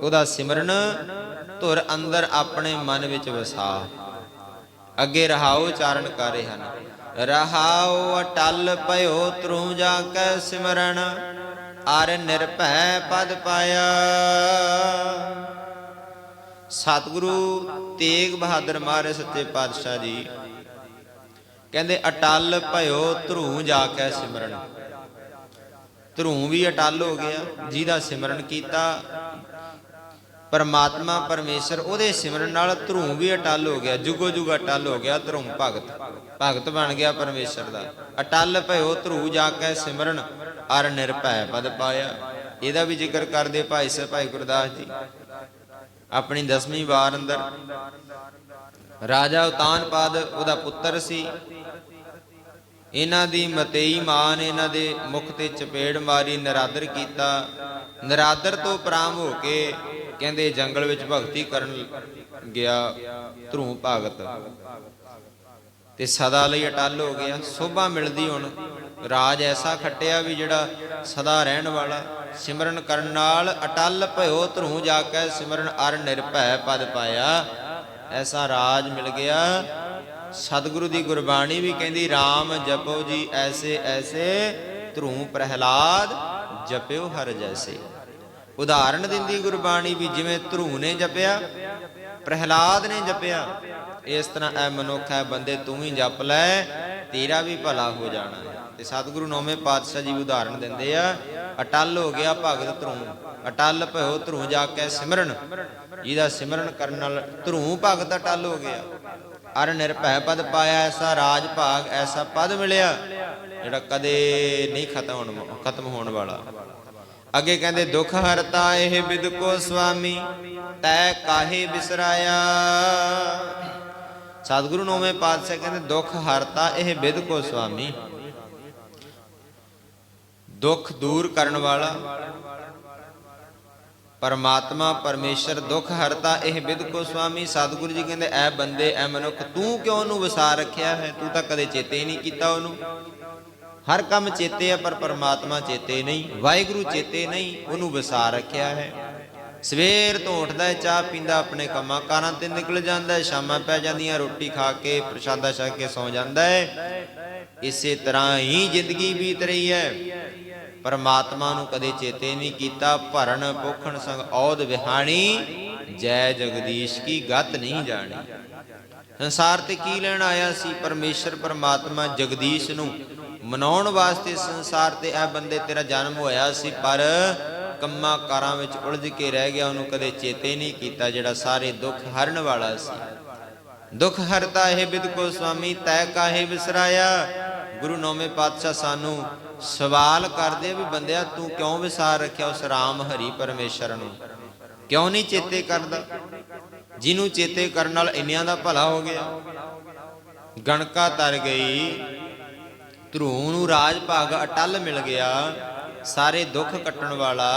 ਉਹਦਾ ਸਿਮਰਨ ਧੁਰ ਅੰਦਰ ਆਪਣੇ ਮਨ ਵਿੱਚ ਵਸਾ। ਅੱਗੇ ਰਹਾਉ ਉਚਾਰਨ ਕਰ ਰਹੇ ਹਨ। ਰਹਾਉ ਅਟਲ ਭਇਓ ਤਰੂ ਜਾ ਕੈ ਸਿਮਰਨ, ਅਰ ਨਿਰਭੈ ਪਦ ਪਾਇਆ। ਸਤਿਗੁਰੂ ਤੇਗ ਬਹਾਦਰ ਮਹਾਰਾਜ ਸੱਚੇ ਪਾਤਸ਼ਾਹ ਜੀ ਕਹਿੰਦੇ, ਅਟਲ ਭਇਓ ਧਰੂ ਜਾ ਕੇ ਸਿਮਰਨ। ਧਰੂ ਵੀ ਅਟਲ ਹੋ ਗਿਆ, ਜਿਹਦਾ ਸਿਮਰਨ ਕੀਤਾ ਪਰਮਾਤਮਾ ਪਰਮੇਸ਼ਰ ਉਹਦੇ ਸਿਮਰਨ ਨਾਲ ਧਰੂ ਵੀ ਅਟਲ ਹੋ ਗਿਆ, ਜੁਗੋ ਜੁਗ ਅਟਲ ਹੋ ਗਿਆ ਧਰੂ ਭਗਤ। ਭਗਤ ਬਣ ਗਿਆ ਪਰਮੇਸ਼ਰ ਦਾ। ਅਟਲ ਭਇਓ ਧਰੂ ਜਾ ਕੇ ਸਿਮਰਨ, ਅਰ ਨਿਰਭੈ ਪਦ ਪਾਇਆ। ਇਹਦਾ ਵੀ ਜ਼ਿਕਰ ਕਰਦੇ ਭਾਈ ਸਾਹਿਬ ਭਾਈ ਗੁਰਦਾਸ ਜੀ। ਆਪਣੀ 10ਵੀਂ ਵਾਰ ਅੰਦਰ ਰਾਜਾ ਉਤਾਨਪਾਦ ਉਹਦਾ ਪੁੱਤਰ ਸੀ। ਇਹਨਾਂ ਦੀ ਮਤੇਈ ਮਾਂ ਨੇ ਇਹਨਾਂ ਦੇ ਮੁਖ ਤੇ ਚਪੇੜ ਮਾਰੀ, ਨਰਾਦਰ ਕੀਤਾ। ਨਰਾਦਰ ਤੋਂ ਪ੍ਰਾਮ ਹੋ ਕੇ ਕਹਿੰਦੇ ਜੰਗਲ ਵਿੱਚ ਭਗਤੀ ਕਰਨ ਗਿਆ ਧਰੂ ਭਗਤ। ਤੇ ਸਦਾ ਲਈ ਅਟਲ ਹੋ ਗਿਆ। ਸੋਭਾ ਮਿਲਦੀ ਹੁਣ। ਰਾਜ ਐਸਾ ਖੱਟਿਆ ਵੀ ਜਿਹੜਾ ਸਦਾ ਰਹਿਣ ਵਾਲਾ। ਸਿਮਰਨ ਕਰਨ ਨਾਲ ਅਟਲ ਭਇਓ ਧਰੂ ਜਾ ਕੇ ਸਿਮਰਨ ਅਰ ਨਿਰਭੈ ਪਦ ਪਾਇਆ। ਐਸਾ ਰਾਜ ਮਿਲ ਗਿਆ। ਸਤਿਗੁਰੂ ਦੀ ਗੁਰਬਾਣੀ ਵੀ ਕਹਿੰਦੀ RAM ਜਪੋ ਜੀ ਐਸੇ ਐਸੇ ਧਰੂ ਪ੍ਰਹਿਲਾਦ ਜਪਿਓ ਹਰ ਜੈਸੇ। ਉਦਾਹਰਣ ਦਿੰਦੀ ਗੁਰਬਾਣੀ ਵੀ ਜਿਵੇਂ ਧਰੂ ਨੇ ਜਪਿਆ, ਪ੍ਰਹਿਲਾਦ ਨੇ ਜਪਿਆ, ਇਸ ਤਰ੍ਹਾਂ ਐ ਮਨੁੱਖ ਹੈ, ਬੰਦੇ ਤੂੰ ਹੀ ਜਪ ਲੈ, ਤੇਰਾ ਵੀ ਭਲਾ ਹੋ ਜਾਣਾ ਤੇ ਸਤਿਗੁਰੂ ਨੌਵੇਂ ਪਾਤਸ਼ਾਹ ਜੀ ਉਦਾਹਰਣ ਦਿੰਦੇ ਆ, ਅਟਲ ਹੋ ਗਿਆ ਭਗਤ ਧਰੂ, ਅਟਲ ਭਇਓ ਧਰੂ ਜਾ ਕੇ ਸਿਮਰਨ, ਜਿਹਦਾ ਸਿਮਰਨ ਕਰਨ ਨਾਲ ਧਰੂ ਭਗਤ ਅਟਲ ਹੋ ਗਿਆ। ਅਰ ਨਿਰਭੈ ਪਦ ਪਾਇਆ, ਐਸਾ ਰਾਜ ਭਾਗ, ਐਸਾ ਪਦ ਮਿਲਿਆ, ਜਿਹੜਾ ਕਦੇ ਨਹੀਂ ਖਤਮ ਹੋਣ ਖਤਮ ਹੋਣ ਵਾਲਾ। ਅੱਗੇ ਕਹਿੰਦੇ, ਦੁਖ ਹਰਤਾ ਇਹ ਬਿਦ ਕੋ ਸੁਆਮੀ ਤੈ ਕਾਹੇ ਬਿਸਰਾਇਆ? ਸਤਿਗੁਰੂ ਨੌਵੇਂ ਪਾਤਸ਼ਾਹ ਕਹਿੰਦੇ, ਦੁਖ ਹਰਤਾ ਇਹ ਬਿਦ ਕੋ ਸੁਆਮੀ ਦੁੱਖ ਦੂਰ ਕਰਨ ਵਾਲਾ, ਪਰਮਾਤਮਾ, ਪਰਮੇਸ਼ਰ, ਦੁੱਖ ਹਰਤਾ ਇਹ ਬਿਦ ਕੋ ਸੁਆਮੀ ਸਤਿਗੁਰੂ ਜੀ ਕਹਿੰਦੇ, ਐ ਬੰਦੇ, ਐ ਮਨੁੱਖ, ਤੂੰ ਕਿਉਂ ਉਹਨੂੰ ਵਸਾ ਰੱਖਿਆ ਹੈ? ਤੂੰ ਤਾਂ ਕਦੇ ਚੇਤੇ ਹੀ ਨਹੀਂ ਕੀਤਾ ਉਹਨੂੰ। ਹਰ ਕੰਮ ਚੇਤੇ ਹੈ ਪਰ ਪਰਮਾਤਮਾ ਚੇਤੇ ਨਹੀਂ। ਵਾਹਿਗੁਰੂ ਚੇਤੇ ਨਹੀਂ, ਉਹਨੂੰ ਵਸਾ ਰੱਖਿਆ ਹੈ। ਸਵੇਰ ਤੋਂ ਉੱਠਦਾ ਹੈ, ਚਾਹ ਪੀਂਦਾ, ਆਪਣੇ ਕੰਮਾਂ ਕਾਰਾਂ ਤੇ ਨਿਕਲ ਜਾਂਦਾ ਹੈ। ਸ਼ਾਮਾਂ ਪੈ ਜਾਂਦੀਆਂ, ਰੋਟੀ ਖਾ ਕੇ, ਪ੍ਰਸ਼ਾਦਾ ਛਕ ਕੇ ਸੌ ਜਾਂਦਾ ਹੈ। ਇਸੇ ਤਰ੍ਹਾਂ ਹੀ ਜ਼ਿੰਦਗੀ ਬੀਤ ਰਹੀ ਹੈ। ਪਰਮਾਤਮਾ ਨੂੰ ਕਦੇ ਚੇਤੇ ਨਹੀਂ ਕੀਤਾ। ਭਰਨ, ਪੋਖਣ, ਸੰਗ ਔਦ ਵਿਹਾਣੀ, ਜੈ ਜਗਦੀਸ਼ ਕੀ ਗਤ ਨਹੀਂ ਜਾਣੀ। ਸੰਸਾਰ ਤੇ ਕੀ ਲੈਣ ਆਇਆ ਸੀ? ਪਰਮੇਸ਼ਰ, ਪਰਮਾਤਮਾ, ਜਗਦੀਸ਼ ਨੂੰ। ਮਨਾਉਣ ਵਾਸਤੇ ਸੰਸਾਰ ਤੇ ਇਹ ਬੰਦੇ ਤੇਰਾ ਜਨਮ ਹੋਇਆ ਸੀ, ਪਰ ਕੰਮਾਂ ਕਾਰਾਂ ਵਿੱਚ ਉਲਝ ਕੇ ਰਹਿ ਗਿਆ, ਉਹਨੂੰ ਕਦੇ ਚੇਤੇ ਨਹੀਂ ਕੀਤਾ, ਜਿਹੜਾ ਸਾਰੇ ਦੁੱਖ ਹਰਨ ਵਾਲਾ ਸੀ। ਦੁੱਖ ਹਰਤਾ ਹੈ ਬਿਦ ਕੋ ਸੁਆਮੀ, ਤੈ ਕਾਹੇ ਵਿਸਰਾਇਆ? ਗੁਰੂ ਨੌਵੇਂ ਪਾਤਸ਼ਾਹ ਸਾਨੂੰ ਸਵਾਲ ਕਰਦੇ ਵੀ ਬੰਦਿਆ, ਤੂੰ ਕਿਉਂ ਵਿਸਾਰ ਰੱਖਿਆ ਉਸ ਰਾਮ ਹਰੀ ਪਰਮੇਸ਼ਰ ਨੂੰ? ਕਿਉਂ ਨਹੀਂ ਚੇਤੇ ਕਰਦਾ? ਜਿਹਨੂੰ ਚੇਤੇ ਕਰਨ ਨਾਲ ਇੰਨਿਆਂ ਦਾ ਭਲਾ ਹੋ ਗਿਆ। ਗਣਕਾ ਤਰ ਗਈ ਧਰੂ ਨੂੰ ਰਾਜ ਭਾਗ ਅਟਲ ਮਿਲ ਗਿਆ। ਸਾਰੇ ਦੁੱਖ ਕੱਟਣ ਵਾਲਾ।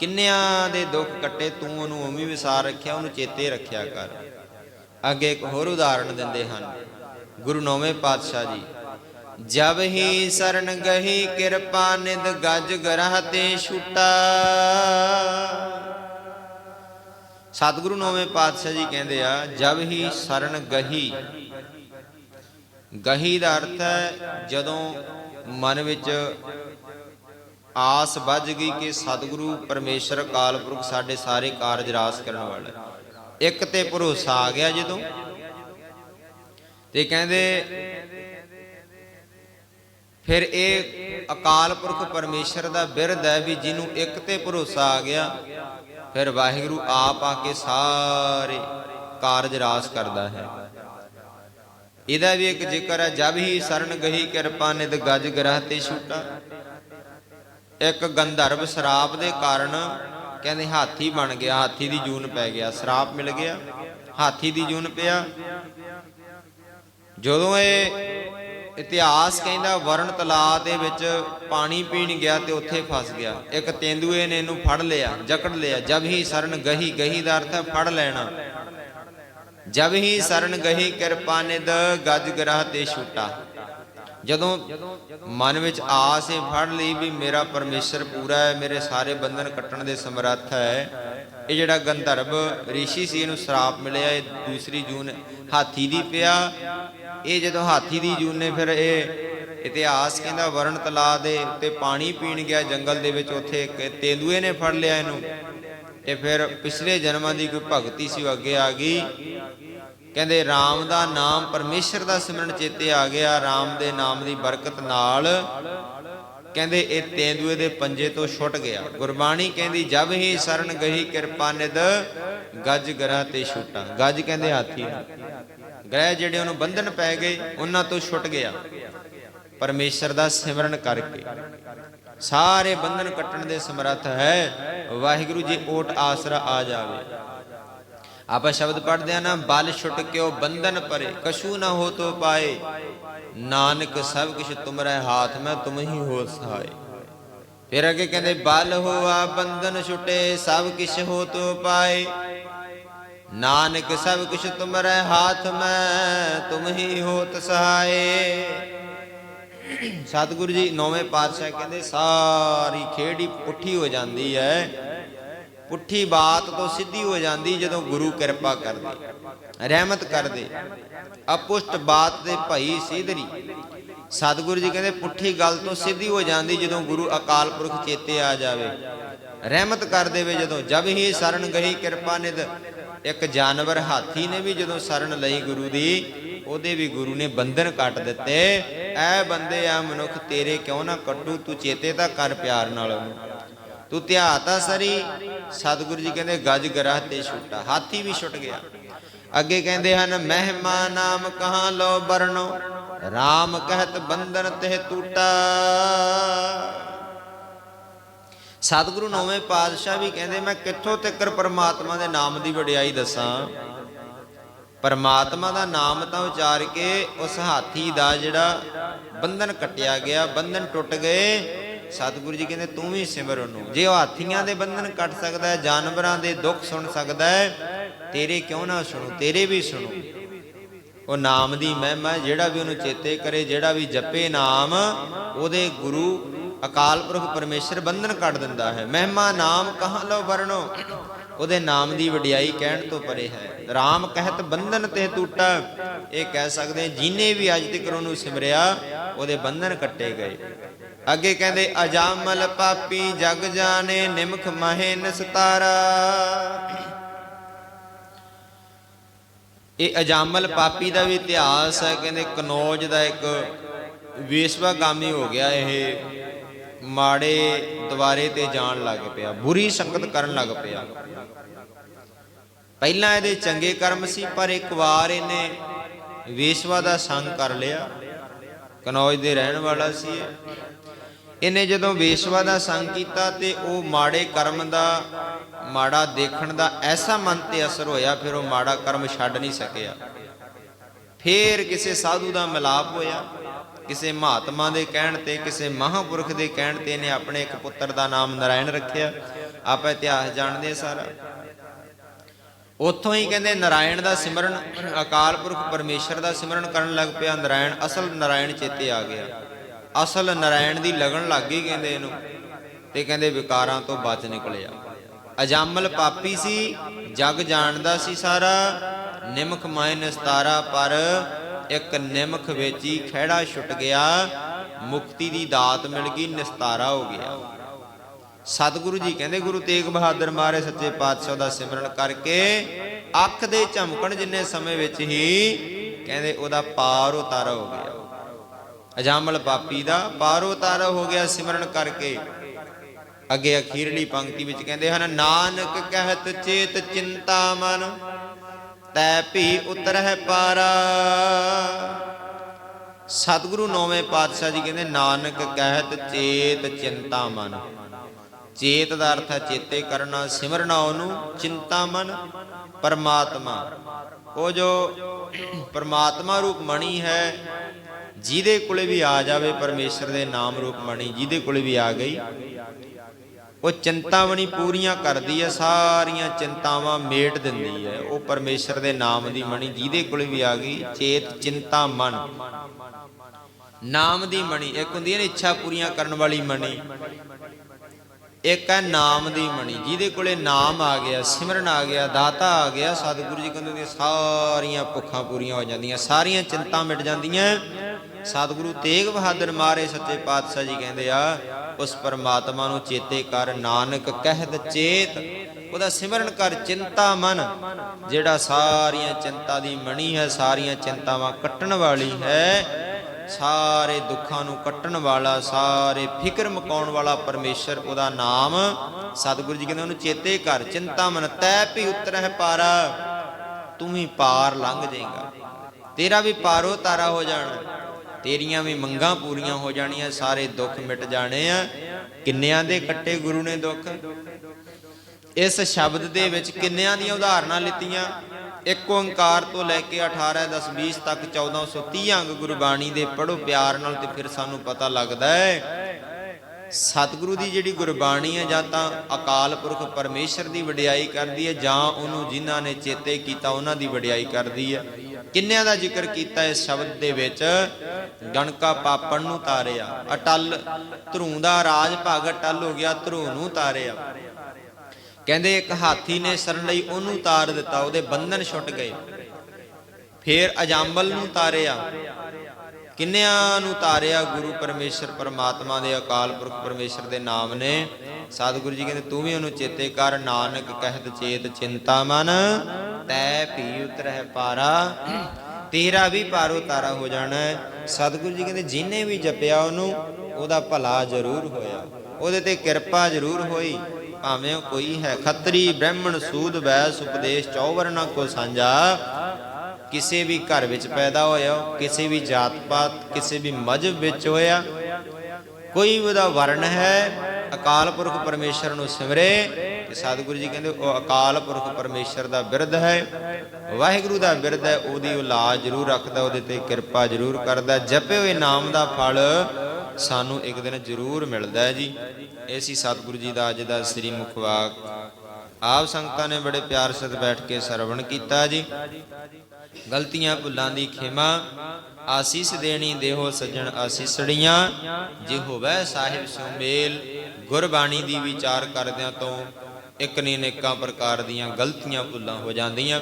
ਕਿੰਨਿਆਂ ਦੇ ਦੁੱਖ ਕੱਟੇ ਤੂੰ ਉਹਨੂੰ ਉਵੇਂ ਵਿਸਾਰ ਰੱਖਿਆ, ਉਹਨੂੰ ਚੇਤੇ ਰੱਖਿਆ ਕਰ। ਅੱਗੇ ਇੱਕ ਹੋਰ ਉਦਾਹਰਣ ਦਿੰਦੇ ਹਨ। ਗੁਰੂ ਨੌਵੇਂ ਪਾਤਸ਼ਾਹ ਜੀ, ਜਬ ਹੀ ਸਰਨ ਗਹੀ ਕਿਰਪਾ ਨਿਦ ਗਜ ਗਰਹ ਤੇ ਛੁਟਾ। ਸਤਿਗੁਰੂ ਨੌਵੇਂ ਪਾਤਸ਼ਾਹ ਜੀ ਕਹਿੰਦੇ ਆ, ਜਬ ਹੀ ਸਰਨ ਗਹੀ ਗਹੀ ਦਾ ਅਰਥ ਹੈ ਜਦੋਂ ਮਨ ਵਿੱਚ ਆਸ ਵੱਜ ਗਈ ਕਿ ਸਤਿਗੁਰੂ ਪਰਮੇਸ਼ਰ ਅਕਾਲ ਪੁਰਖ ਸਾਡੇ ਸਾਰੇ ਕਾਰਜ ਰਾਸ ਕਰਨ ਵਾਲਾ। ਇੱਕ ਤੇ ਭਰੋਸਾ ਆ ਗਿਆ ਜਦੋਂ। ਤੇ ਕਹਿੰਦੇ ਫਿਰ ਇਹ ਅਕਾਲ ਪੁਰਖ ਪਰਮੇਸ਼ਰ ਦਾ ਬਿਰਧ ਹੈ ਵੀ ਜਿਹਨੂੰ ਇੱਕ ਤੇ ਭਰੋਸਾ ਆ ਗਿਆ, ਫਿਰ ਵਾਹਿਗੁਰੂ ਆਪ ਆ ਕੇ ਸਾਰੇ ਕਾਰਜ ਰਾਸ ਕਰਦਾ ਹੈ। ਇਹਦਾ ਵੀ ਇੱਕ ਜ਼ਿਕਰ ਹੈ ਜਬ ਹੀ ਸਰਨ ਗਹੀ ਕਿਰਪਾ ਨਿਦ ਗਜ ਗ੍ਰਹ ਤੇ ਛੂਟਾ। ਇੱਕ ਗੰਧਰਵ ਸ਼ਰਾਪ ਦੇ ਕਾਰਨ ਕਹਿੰਦੇ ਹਾਥੀ ਬਣ ਗਿਆ, ਹਾਥੀ ਦੀ ਜੂਨ ਪੈ ਗਿਆ, ਸ਼ਰਾਪ ਮਿਲ ਗਿਆ, ਹਾਥੀ ਦੀ ਜੂਨ ਪਿਆ। ਜਦੋਂ ਇਹ ਇਤਿਹਾਸ ਕਹਿੰਦਾ ਵਰਣ ਤਲਾਅ ਦੇ ਵਿੱਚ ਪਾਣੀ ਪੀਣ ਗਿਆ ਤੇ ਉੱਥੇ ਫਸ ਗਿਆ। ਇੱਕ ਤੇਂਦੂਏ ਨੇ ਇਹਨੂੰ ਫੜ ਲਿਆ, ਜਕੜ ਲਿਆ, ਜਬ ਹੀ ਸਰਨ ਗਹੀ ਗਹੀ ਦਾ ਅਰਥ ਹੈ ਫੜ ਲੈਣਾ। ਜਬ ਹੀ ਸਰਨ ਗਹੀ ਕਿਰਪਾ ਨਿਦ ਗਜ ਗ੍ਰਹ ਤੇ ਛੂਟਾ। ਜਦੋਂ ਮਨ ਵਿੱਚ ਆਸ ਇਹ ਫੜ ਲਈ ਵੀ ਮੇਰਾ ਪਰਮੇਸ਼ਰ ਪੂਰਾ ਹੈ, ਮੇਰੇ ਸਾਰੇ ਬੰਧਨ ਕੱਟਣ ਦੇ ਸਮਰੱਥ ਹੈ, ਇਹ ਜਿਹੜਾ ਗੰਧਰਵ ઋષਿ ਸੀ, ਇਹਨੂੰ ਸ਼ਰਾਪ ਮਿਲਿਆ, ਇਹ ਦੂਸਰੀ ਜੂਨ ਹਾਥੀ ਦੀ ਪਿਆ। ਇਹ ਜਦੋਂ ਹਾਥੀ ਦੀ ਜੂਨ ਨੇ ਫਿਰ ਇਹ ਇਤਿਹਾਸ ਕਹਿੰਦਾ ਵਰਣ ਤਲਾ ਦੇ ਉੱਤੇ ਪਾਣੀ ਪੀਣ ਗਿਆ, ਜੰਗਲ ਦੇ ਵਿੱਚ ਉੱਥੇ ਇੱਕ ਤੇਂਦੂਏ ਨੇ ਫੜ ਲਿਆ ਇਹਨੂੰ। ਤੇ ਫਿਰ ਪਿਛਲੇ ਜਨਮਾਂ ਦੀ ਕੋਈ ਭਗਤੀ ਸੀ, ਉਹ ਅੱਗੇ ਆ ਗਈ। ਕਹਿੰਦੇ RAM ਦਾ ਨਾਮ ਪਰਮੇਸ਼ਰ ਦਾ ਸਿਮਰਨ ਚੇਤੇ ਆ ਗਿਆ RAM ਦੇ ਨਾਮ ਦੀ ਬਰਕਤ ਨਾਲ ਕਹਿੰਦੇ ਇਹ ਤੇਂਦੂਏ ਦੇ ਪੰਜੇ ਤੋਂ ਛੁੱਟ ਗਿਆ। ਗੁਰਬਾਣੀ ਕਹਿੰਦੀ, ਜਬ ਹੀ ਸ਼ਰਨ ਗਈ ਕਿਰਪਾ ਨਿਦ ਗੱਜ ਗਰਾ ਤੇ ਛੁੱਟਾ। ਗੱਜ ਕਹਿੰਦੇ ਹਾਥੀ ਗ੍ਰਹਿ ਜਿਹੜੇ ਉਹਨੂੰ ਬੰਧਨ ਪੈ ਗਏ, ਉਹਨਾਂ ਤੋਂ ਛੁੱਟ ਗਿਆ। ਪਰਮੇਸ਼ਰ ਦਾ ਸਿਮਰਨ ਕਰਕੇ। ਸਾਰੇ ਬੰਧਨ ਕੱਟਣ ਦੇ ਸਮਰੱਥ ਹੈ। ਵਾਹਿਗੁਰੂ ਜੀ, ਓਟ ਆਸਰਾ ਆ ਜਾਵੇ। ਆਪਾਂ ਸ਼ਬਦ ਪੜ੍ਹਦੇ ਆ ਨਾ ਬਲ ਛੁੱਟ ਕਿਉ ਬੰਧਨ ਪਰੇ ਕਸ਼ੂ ਨਾ ਹੋ ਤੋ ਪਾਏ ਨਾਨਕ ਸਭ ਕੁਛ ਤੁਮਰੇ ਹਾਥ ਮੈਂ ਤੁਮ ਹੀ ਹੋ ਸਹਾਏ ਫਿਰ ਅੱਗੇ ਕਹਿੰਦੇ ਬਲ ਹੋਆ ਬੰਧਨ ਛੁਟੇ ਸਭ ਕਿਛ ਹੋ ਤੋ ਪਾਏ ਨਾਨਕ ਸਭ ਕੁਛ ਤੁਮਰੇ ਹਾਥ ਮੈਂ ਤੁਮ ਹੀ ਹੋਤ ਸਹਾਏ ਸਤਿਗੁਰੂ ਜੀ ਨੌਵੇਂ ਪਾਤਸ਼ਾਹ ਕਹਿੰਦੇ ਸਾਰੀ ਖੇਡ ਹੀ ਪੁੱਠੀ ਹੋ ਜਾਂਦੀ ਹੈ ਪੁੱਠੀ ਬਾਤ ਤੋਂ ਸਿੱਧੀ ਹੋ ਜਾਂਦੀ ਜਦੋਂ ਗੁਰੂ ਕਿਰਪਾ ਕਰਦੇ। ਰਹਿਮਤ ਕਰਦੇ। ਅਪੁਸ਼ਟ ਬਾਤ ਦੇ ਭਈ ਸਿਧਰੀ। ਸਤਿਗੁਰੂ ਜੀ ਕਹਿੰਦੇ ਪੁੱਠੀ ਗੱਲ ਤੋਂ ਸਿੱਧੀ ਹੋ ਜਾਂਦੀ ਜਦੋਂ ਗੁਰੂ ਅਕਾਲ ਪੁਰਖ ਚੇਤੇ ਆ ਜਾਵੇ। ਰਹਿਮਤ ਕਰ ਦੇਵੇ ਜਦੋਂ ਜਬ ਹੀ ਸ਼ਰਨ ਗਈ ਕਿਰਪਾ ਨਿਧ। ਇੱਕ ਜਾਨਵਰ ਹਾਥੀ ਨੇ ਵੀ ਜਦੋਂ ਸ਼ਰਨ ਲਈ ਗੁਰੂ ਦੀ, ਉਹਦੇ ਵੀ ਗੁਰੂ ਨੇ ਬੰਧਨ ਕੱਟ ਦਿੱਤੇ। ਐ ਬੰਦੇ ਆ ਮਨੁੱਖ ਤੇਰੇ ਕਿਉਂ ਨਾ ਕੱਟੂ? ਤੂੰ ਚੇਤੇ ਤਾਂ ਕਰ ਪਿਆਰ ਨਾਲ ਉਹਨੂੰ। ਤੂੰ ਧਿਆਤਾ ਸਰੀ। ਸਤਿਗੁਰੂ ਜੀ ਕਹਿੰਦੇ, ਗਜ ਗਰਾਹ ਤੇ ਛੁੱਟਾ। ਹਾਥੀ ਵੀ ਛੁੱਟ ਗਿਆ। ਅੱਗੇ ਕਹਿੰਦੇ ਹਨ, ਮਹਿਮਾ ਨਾਮ ਕਹਾਂ ਲੋ ਬਰਨੋ RAM ਕਹਿਤ ਬੰਧਨ ਤੇ ਟੂਟਾ ਸਤਿਗੁਰੂ ਨੌਵੇਂ ਪਾਤਸ਼ਾਹ ਵੀ ਕਹਿੰਦੇ, ਮੈਂ ਕਿੱਥੋਂ ਤੱਕਰ ਪਰਮਾਤਮਾ ਦੇ ਨਾਮ ਦੀ ਵਡਿਆਈ ਦੱਸਾਂ? ਪਰਮਾਤਮਾ ਦਾ ਨਾਮ ਤਾਂ ਉਚਾਰ ਕੇ ਉਸ ਹਾਥੀ ਦਾ ਜਿਹੜਾ ਬੰਧਨ ਕੱਟਿਆ ਗਿਆ, ਬੰਧਨ ਟੁੱਟ ਗਏ। ਸਤਿਗੁਰੂ ਜੀ ਕਹਿੰਦੇ ਤੂੰ ਵੀ ਸਿਮਰ ਉਹਨੂੰ ਜੇ ਉਹ ਹਾਥੀਆਂ ਦੇ ਬੰਧਨ ਕੱਟ ਸਕਦਾ ਹੈ ਜਾਨਵਰਾਂ ਦੇ ਦੁੱਖ ਸੁਣ ਸਕਦਾ ਹੈ ਤੇਰੇ ਕਿਉਂ ਨਾ ਸੁਣੋ? ਤੇਰੇ ਵੀ ਸੁਣੋ। ਉਹ ਨਾਮ ਦੀ ਮਹਿਮਾ ਜਿਹੜਾ ਵੀ ਉਹਨੂੰ ਚੇਤੇ ਕਰੇ ਜਿਹੜਾ ਵੀ ਜਪੇ ਨਾਮ ਉਹਦੇ ਗੁਰੂ ਅਕਾਲ ਪੁਰਖ ਪਰਮੇਸ਼ਰ ਬੰਧਨ ਕੱਟ ਦਿੰਦਾ ਹੈ। ਮਹਿਮਾ ਨਾਮ ਕਹਾਂ ਲੋ ਵਰਣੋ? ਉਹਦੇ ਨਾਮ ਦੀ ਵਡਿਆਈ ਕਹਿਣ ਤੋਂ ਪਰੇ ਹੈ। RAM ਕਹਿਤ ਬੰਧਨ ਤੇ ਟੂਟਾ। ਇਹ ਕਹਿ ਸਕਦੇ ਹਾਂ, ਜਿਹਨੇ ਵੀ ਅੱਜ ਤੱਕ ਉਹਨੂੰ ਸਿਮਰਿਆ ਉਹਦੇ ਬੰਧਨ ਕੱਟੇ ਗਏ। ਅੱਗੇ ਕਹਿੰਦੇ, ਅਜਾਮਲ ਪਾਪੀ ਜਗ ਜਾਣੇ, ਨਿਮਖ ਮਹੇ ਨਿਸਤਾਰਾ। ਇਹ ਅਜਾਮਲ ਪਾਪੀ ਦਾ ਵੀ ਇਤਿਹਾਸ ਹੈ, ਕਹਿੰਦੇ ਕਨੌਜ ਦਾ ਇੱਕ ਵੇਸ਼ਵਾਗਾਮੀ ਹੋ ਗਿਆ ਇਹ। ਮਾੜੇ ਦੁਆਰੇ ਤੇ ਜਾਣ ਲੱਗ ਪਿਆ, ਬੁਰੀ ਸੰਗਤ ਕਰਨ ਲੱਗ ਪਿਆ। ਪਹਿਲਾਂ ਇਹਦੇ ਚੰਗੇ ਕਰਮ ਸੀ, ਪਰ ਇੱਕ ਵਾਰ ਇਹਨੇ ਵੇਸ਼ਵਾ ਦਾ ਸੰਗ ਕਰ ਲਿਆ। ਕਨੌਜ ਦੇ ਰਹਿਣ ਵਾਲਾ ਸੀ ਇਹਨੇ ਜਦੋਂ ਵੇਸ਼ਵਾ ਦਾ ਸੰਗ ਕੀਤਾ ਤੇ ਉਹ ਮਾੜੇ ਕਰਮ ਦਾ, ਮਾੜਾ ਦੇਖਣ ਦਾ ਐਸਾ ਮਨ ਤੇ ਅਸਰ ਹੋਇਆ, ਫਿਰ ਉਹ ਮਾੜਾ ਕਰਮ ਛੱਡ ਨਹੀਂ ਸਕਿਆ। ਫੇਰ ਕਿਸੇ ਸਾਧੂ ਦਾ ਮਿਲਾਪ ਹੋਇਆ। ਕਿਸੇ ਮਹਾਤਮਾ ਦੇ ਕਹਿਣ ਤੇ, ਕਿਸੇ ਮਹਾਪੁਰਖ ਦੇ ਕਹਿਣ ਤੇ ਇਹਨੇ ਆਪਣੇ ਇੱਕ ਪੁੱਤਰ ਦਾ ਨਾਮ ਨਰਾਇਣ ਰੱਖਿਆ। ਆਪਾਂ ਇਤਿਹਾਸ ਜਾਣਦੇ ਹਾਂ ਸਾਰਾ। ਉੱਥੋਂ ਹੀ ਕਹਿੰਦੇ ਨਰਾਇਣ ਦਾ ਸਿਮਰਨ, ਅਕਾਲ ਪੁਰਖ ਪਰਮੇਸ਼ਰ ਦਾ ਸਿਮਰਨ ਕਰਨ ਲੱਗ ਪਿਆ। ਨਰਾਇਣ, ਅਸਲ ਨਰਾਇਣ ਚੇਤੇ ਆ ਗਿਆ। ਅਸਲ ਨਰਾਇਣ ਦੀ ਲਗਨ ਲੱਗ ਗਈ ਕਹਿੰਦੇ ਇਹਨੂੰ, ਤੇ ਕਹਿੰਦੇ ਵਿਕਾਰਾਂ ਤੋਂ ਬਚ ਨਿਕਲਿਆ। ਅਜਾਮਲ ਪਾਪੀ ਸੀ, ਜਗ ਜਾਣਦਾ ਸੀ ਸਾਰਾ, ਨਿਮਖ ਮਾਇ ਨਿਸਤਾਰਾ, ਪਰ ਇੱਕ ਨਿਮਖ ਵਿੱਚ ਹੀ ਖਿਹੜਾ ਛੁੱਟ ਗਿਆ, ਮੁਕਤੀ ਦੀ ਦਾਤ ਮਿਲ ਗਈ, ਨਿਸਤਾਰਾ ਹੋ ਗਿਆ। ਸਤਿਗੁਰੂ ਜੀ ਕਹਿੰਦੇ, ਗੁਰੂ ਤੇਗ ਬਹਾਦਰ ਮਹਾਰਾਜ ਸੱਚੇ ਪਾਤਸ਼ਾਹ ਦਾ ਸਿਮਰਨ ਕਰਕੇ ਅੱਖ ਦੇ ਝਮਕਣ ਜਿੰਨੇ ਸਮੇਂ ਵਿੱਚ ਹੀ ਕਹਿੰਦੇ ਉਹਦਾ ਪਾਰ ਉਤਾਰਾ ਹੋ ਗਿਆ। ਅਜਾਮਲ ਪਾਪੀ ਦਾ ਪਾਰ ਉਤਾਰਾ ਹੋ ਗਿਆ ਸਿਮਰਨ ਕਰਕੇ। ਅੱਗੇ ਅਖੀਰਲੀ ਪੰਕਤੀ ਵਿੱਚ ਕਹਿੰਦੇ ਹਨ, ਨਾਨਕ ਕਹਿਤ ਚੇਤ ਚਿੰਤਾ ਮਨ, ਤੈ ਭੀ ਉਤਰਹਿ ਪਾਰਾ। ਸਤਿਗੁਰੂ ਨੌਵੇਂ ਪਾਤਸ਼ਾਹ ਜੀ ਕਹਿੰਦੇ, ਨਾਨਕ ਕਹਿਤ ਚੇਤ ਚਿੰਤਾ ਮਨ। ਚੇਤ ਦਾ ਅਰਥ ਹੈ ਚੇਤੇ ਕਰਨਾ, ਸਿਮਰਨਾ ਉਹਨੂੰ ਚਿੰਤਾ ਮਨ, ਪਰਮਾਤਮਾ। ਉਹ ਜੋ ਪਰਮਾਤਮਾ ਰੂਪ ਮਣੀ ਹੈ ਜਿਹਦੇ ਕੋਲੇ ਵੀ ਆ ਜਾਵੇ ਪਰਮੇਸ਼ਰ ਦੇ ਨਾਮ ਰੂਪ ਮਣੀ ਜਿਹਦੇ ਕੋਲੇ ਵੀ ਆ ਗਈ, ਉਹ ਚਿੰਤਾਵਣੀ ਪੂਰੀਆਂ ਕਰਦੀ ਹੈ, ਸਾਰੀਆਂ ਚਿੰਤਾਵਾਂ ਮੇਟ ਦਿੰਦੀ ਹੈ। ਉਹ ਪਰਮੇਸ਼ਰ ਦੇ ਨਾਮ ਦੀ ਮਣੀ ਜਿਹਦੇ ਕੋਲੇ ਵੀ ਆ ਗਈ, ਚੇਤ, ਚਿੰਤਾ, ਮਨ। ਨਾਮ ਦੀ ਮਣੀ ਇੱਕ ਹੁੰਦੀ ਹੈ ਨਾ ਇੱਛਾ ਪੂਰੀਆਂ ਕਰਨ ਵਾਲੀ ਮਣੀ ਇੱਕ ਹੈ ਨਾਮ ਦੀ ਮਣੀ, ਜਿਹਦੇ ਕੋਲੇ ਨਾਮ ਆ ਗਿਆ, ਸਿਮਰਨ ਆ ਗਿਆ, ਦਾਤਾ ਆ ਗਿਆ, ਸਤਿਗੁਰੂ ਜੀ ਕਹਿੰਦੇ ਉਹਦੀਆਂ ਸਾਰੀਆਂ ਭੁੱਖਾਂ ਪੂਰੀਆਂ ਹੋ ਜਾਂਦੀਆਂ, ਸਾਰੀਆਂ ਚਿੰਤਾ ਮਿਟ ਜਾਂਦੀਆਂ। ਸਤਿਗੁਰੂ ਤੇਗ ਬਹਾਦਰ ਮਾਰੇ ਸੱਚੇ ਪਾਤਸ਼ਾਹ ਜੀ ਕਹਿੰਦੇ ਆ, ਉਸ ਪਰਮਾਤਮਾ ਨੂੰ ਚੇਤੇ ਕਰ ਨਾਨਕ ਕਹਿਤ ਚੇਤ, ਉਹਦਾ ਸਿਮਰਨ ਕਰ ਚਿੰਤਾ ਮਨ, ਜਿਹੜਾ ਸਾਰੀਆਂ ਚਿੰਤਾ ਦੀ ਮਣੀ ਹੈ, ਸਾਰੀਆਂ ਚਿੰਤਾਵਾਂ ਕੱਟਣ ਵਾਲੀ ਹੈ। ਸਾਰੇ ਦੁੱਖਾਂ ਨੂੰ ਕੱਟਣ ਵਾਲਾ, ਸਾਰੇ ਫਿਕਰ ਮਕਾਉਣ ਵਾਲਾ ਪਰਮੇਸ਼ਰ ਉਹਦਾ ਨਾਮ ਸਤਿਗੁਰੂ ਜੀ ਕਹਿੰਦੇ ਉਹਨੂੰ ਚੇਤੇ ਕਰ, ਚਿੰਤਾ ਮਨ, ਤੈ ਵੀ ਉਤਰਹਿ ਪਾਰਾ, ਤੂੰ ਵੀ ਪਾਰ ਲੰਘ ਜਾਏਗਾ। ਤੇਰਾ ਵੀ ਪਾਰੋ ਤਾਰਾ ਹੋ ਜਾਣਾ, ਤੇਰੀਆਂ ਵੀ ਮੰਗਾਂ ਪੂਰੀਆਂ ਹੋ ਜਾਣੀਆਂ, ਸਾਰੇ ਦੁੱਖ ਮਿਟ ਜਾਣੇ ਆ। ਕਿੰਨਿਆਂ ਦੇ ਕੱਟੇ ਗੁਰੂ ਨੇ ਦੁੱਖ? ਇਸ ਸ਼ਬਦ ਦੇ ਵਿੱਚ ਕਿੰਨਿਆਂ ਦੀਆਂ ਉਦਾਹਰਨਾਂ ਲਿੱਤੀਆਂ? ਇੱਕ ਓੰਕਾਰ ਤੋਂ ਲੈ ਕੇ 18 10 20 ਤੱਕ 1430 ਅੰਗ ਗੁਰਬਾਣੀ ਦੇ ਪੜੋ ਪਿਆਰ ਨਾਲ ਤੇ ਫਿਰ ਸਾਨੂੰ ਪਤਾ ਲੱਗਦਾ ਹੈ। ਸਤਿਗੁਰੂ ਦੀ ਜਿਹੜੀ ਗੁਰਬਾਣੀ ਹੈ ਜਾਂ ਤਾਂ ਅਕਾਲ ਪੁਰਖ ਪਰਮੇਸ਼ਰ ਦੀ ਵਡਿਆਈ ਕਰਦੀ ਹੈ ਜਾਂ ਉਹਨੂੰ ਜਿਨ੍ਹਾਂ ਨੇ ਚੇਤੇ ਕੀਤਾ ਉਹਨਾਂ ਦੀ ਵਡਿਆਈ ਕਰਦੀ ਹੈ। ਕਿੰਨਿਆਂ ਦਾ ਜ਼ਿਕਰ ਕੀਤਾ ਇਸ ਸ਼ਬਦ ਦੇ ਵਿੱਚ? ਗਣਕਾ ਪਾਪਣ ਨੂੰ ਤਾਰਿਆ, ਅਟਲ ਧਰੂ ਦਾ ਰਾਜ ਭਾਗ ਅਟਲ ਹੋ ਗਿਆ ਧਰੂ ਨੂੰ ਤਾਰਿਆ। ਕਹਿੰਦੇ ਇੱਕ ਹਾਥੀ ਨੇ ਸਰਨ ਲਈ ਉਹਨੂੰ ਤਾਰ ਦਿੱਤਾ, ਉਹਦੇ ਬੰਧਨ ਛੁੱਟ ਗਏ। ਫੇਰ ਅਜਾਮਲ ਨੂੰ ਤਾਰਿਆ। ਕਿੰਨਿਆਂ ਨੂੰ ਤਾਰਿਆ? ਗੁਰੂ ਪਰਮੇਸ਼ਰ ਪਰਮਾਤਮਾ ਦੇ ਅਕਾਲ ਪੁਰਖ ਪਰਮੇਸ਼ਰ ਦੇ ਨਾਮ ਨੇ। ਸਤਿਗੁਰੂ ਜੀ ਕਹਿੰਦੇ, ਤੂੰ ਵੀ ਉਹਨੂੰ ਚੇਤੇ ਕਰ, ਨਾਨਕ ਕਹਿਤ ਚੇਤ ਚਿੰਤਾ ਮਨ, ਤੈ ਭੀ ਉਤਰਹਿ ਪਾਰਾ। ਤੇਰਾ ਵੀ ਪਾਰੋ ਤਾਰਾ ਹੋ ਜਾਣਾ ਸਤਿਗੁਰੂ ਜੀ ਕਹਿੰਦੇ ਜਿਹਨੇ ਵੀ ਜਪਿਆ ਉਹਨੂੰ, ਉਹਦਾ ਭਲਾ ਜ਼ਰੂਰ ਹੋਇਆ। ਉਹਦੇ ਤੇ ਕਿਰਪਾ ਜ਼ਰੂਰ ਹੋਈ। ਭਾਵੇਂ ਕੋਈ ਹੈ ਖੱਤਰੀ, ਬ੍ਰਾਹਮਣ, ਸੂਦ, ਵੈਸ, ਉਪਦੇਸ਼ ਚੌਵਰਨਾ ਕੋ ਸਾਂਝਾ। ਕਿਸੇ ਵੀ ਘਰ ਵਿੱਚ ਪੈਦਾ ਹੋਇਆ, ਕਿਸੇ ਵੀ ਜਾਤ ਪਾਤ, ਕਿਸੇ ਵੀ ਮਜਬ ਵਿੱਚ ਹੋਇਆ, ਕੋਈ ਉਹਦਾ ਵਰਣ ਹੈ, ਅਕਾਲ ਪੁਰਖ ਪਰਮੇਸ਼ਰ ਨੂੰ ਸਿਮਰੇ, ਤੇ ਸਤਿਗੁਰੂ ਜੀ ਕਹਿੰਦੇ, ਉਹ ਅਕਾਲ ਪੁਰਖ ਪਰਮੇਸ਼ਰ ਦਾ ਬਿਰਧ ਹੈ, ਵਾਹਿਗੁਰੂ ਦਾ ਬਿਰਧ ਹੈ, ਉਹਦੀ ਔਲਾਦ ਜ਼ਰੂਰ ਰੱਖਦਾ, ਉਹਦੇ ਤੇ ਕਿਰਪਾ ਜ਼ਰੂਰ ਕਰਦਾ, ਜਪੇ ਹੋਏ ਨਾਮ ਦਾ ਫਲ ਸਾਨੂੰ ਇੱਕ ਦਿਨ ਜ਼ਰੂਰ ਮਿਲਦਾ ਹੈ ਜੀ। ਇਹ ਸੀ ਸਤਿਗੁਰੂ ਜੀ ਦਾ ਅੱਜ ਦਾ ਸ੍ਰੀ ਮੁਖਵਾਕ ਆਪ ਸੰਗਤਾਂ ਨੇ ਬੜੇ ਪਿਆਰ ਸਤ ਬੈਠ ਕੇ ਸਰਵਣ ਕੀਤਾ ਜੀ। ਗਲਤੀਆਂ, ਭੁੱਲਾਂ ਦੀ ਖਿਮਾ, ਆਸੀਸ ਦੇਣੀ, ਦੇਹੋ ਸੱਜਣ ਆਸੀਸੜੀਆਂ ਜੇ ਹੋਵੇ ਸਾਹਿਬ ਸਿਉ ਮੇਲ। ਗੁਰਬਾਣੀ ਦੀ ਵਿਚਾਰ ਕਰਦਿਆਂ ਤੋਂ ਇੱਕ ਨੇ ਅਨੇਕਾਂ ਪ੍ਰਕਾਰ ਦੀਆਂ ਗਲਤੀਆਂ, ਭੁੱਲਾਂ ਹੋ ਜਾਂਦੀਆਂ।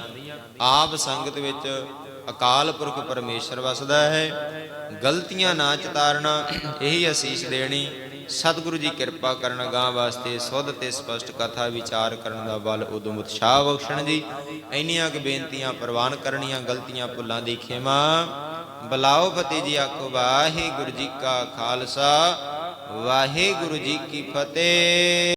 ਆਪ ਸੰਗਤ ਵਿੱਚ ਅਕਾਲ ਪੁਰਖ ਪਰਮੇਸ਼ਰ ਵਸਦਾ ਹੈ। ਗਲਤੀਆਂ ਨਾ ਚਤਾਰਨਾ, ਇਹੀ ਅਸੀਸ ਦੇਣੀ। ਸਤਿਗੁਰੂ ਜੀ ਕਿਰਪਾ ਕਰਨ ਗਾਂ ਵਾਸਤੇ ਸੁਧ ਤੇ ਸਪਸ਼ਟ ਕਥਾ ਵਿਚਾਰ ਕਰਨ ਦਾ ਬਲ ਉਦਮ ਉਤਸ਼ਾਹ ਬਖਸ਼ਣ ਜੀ। ਇੰਨੀਆਂ ਕੁ ਬੇਨਤੀਆਂ ਪ੍ਰਵਾਨ ਕਰਨੀਆਂ, ਗਲਤੀਆਂ ਭੁੱਲਾਂ ਦੀ ਖਿਮਾ। ਬਲਾਓ ਫਤਿਹ ਜੀ, ਆਖੋ ਵਾਹਿਗੁਰੂ ਜੀ ਕਾ ਖਾਲਸਾ, ਵਾਹਿਗੁਰੂ ਜੀ ਕੀ ਫਤਿਹ।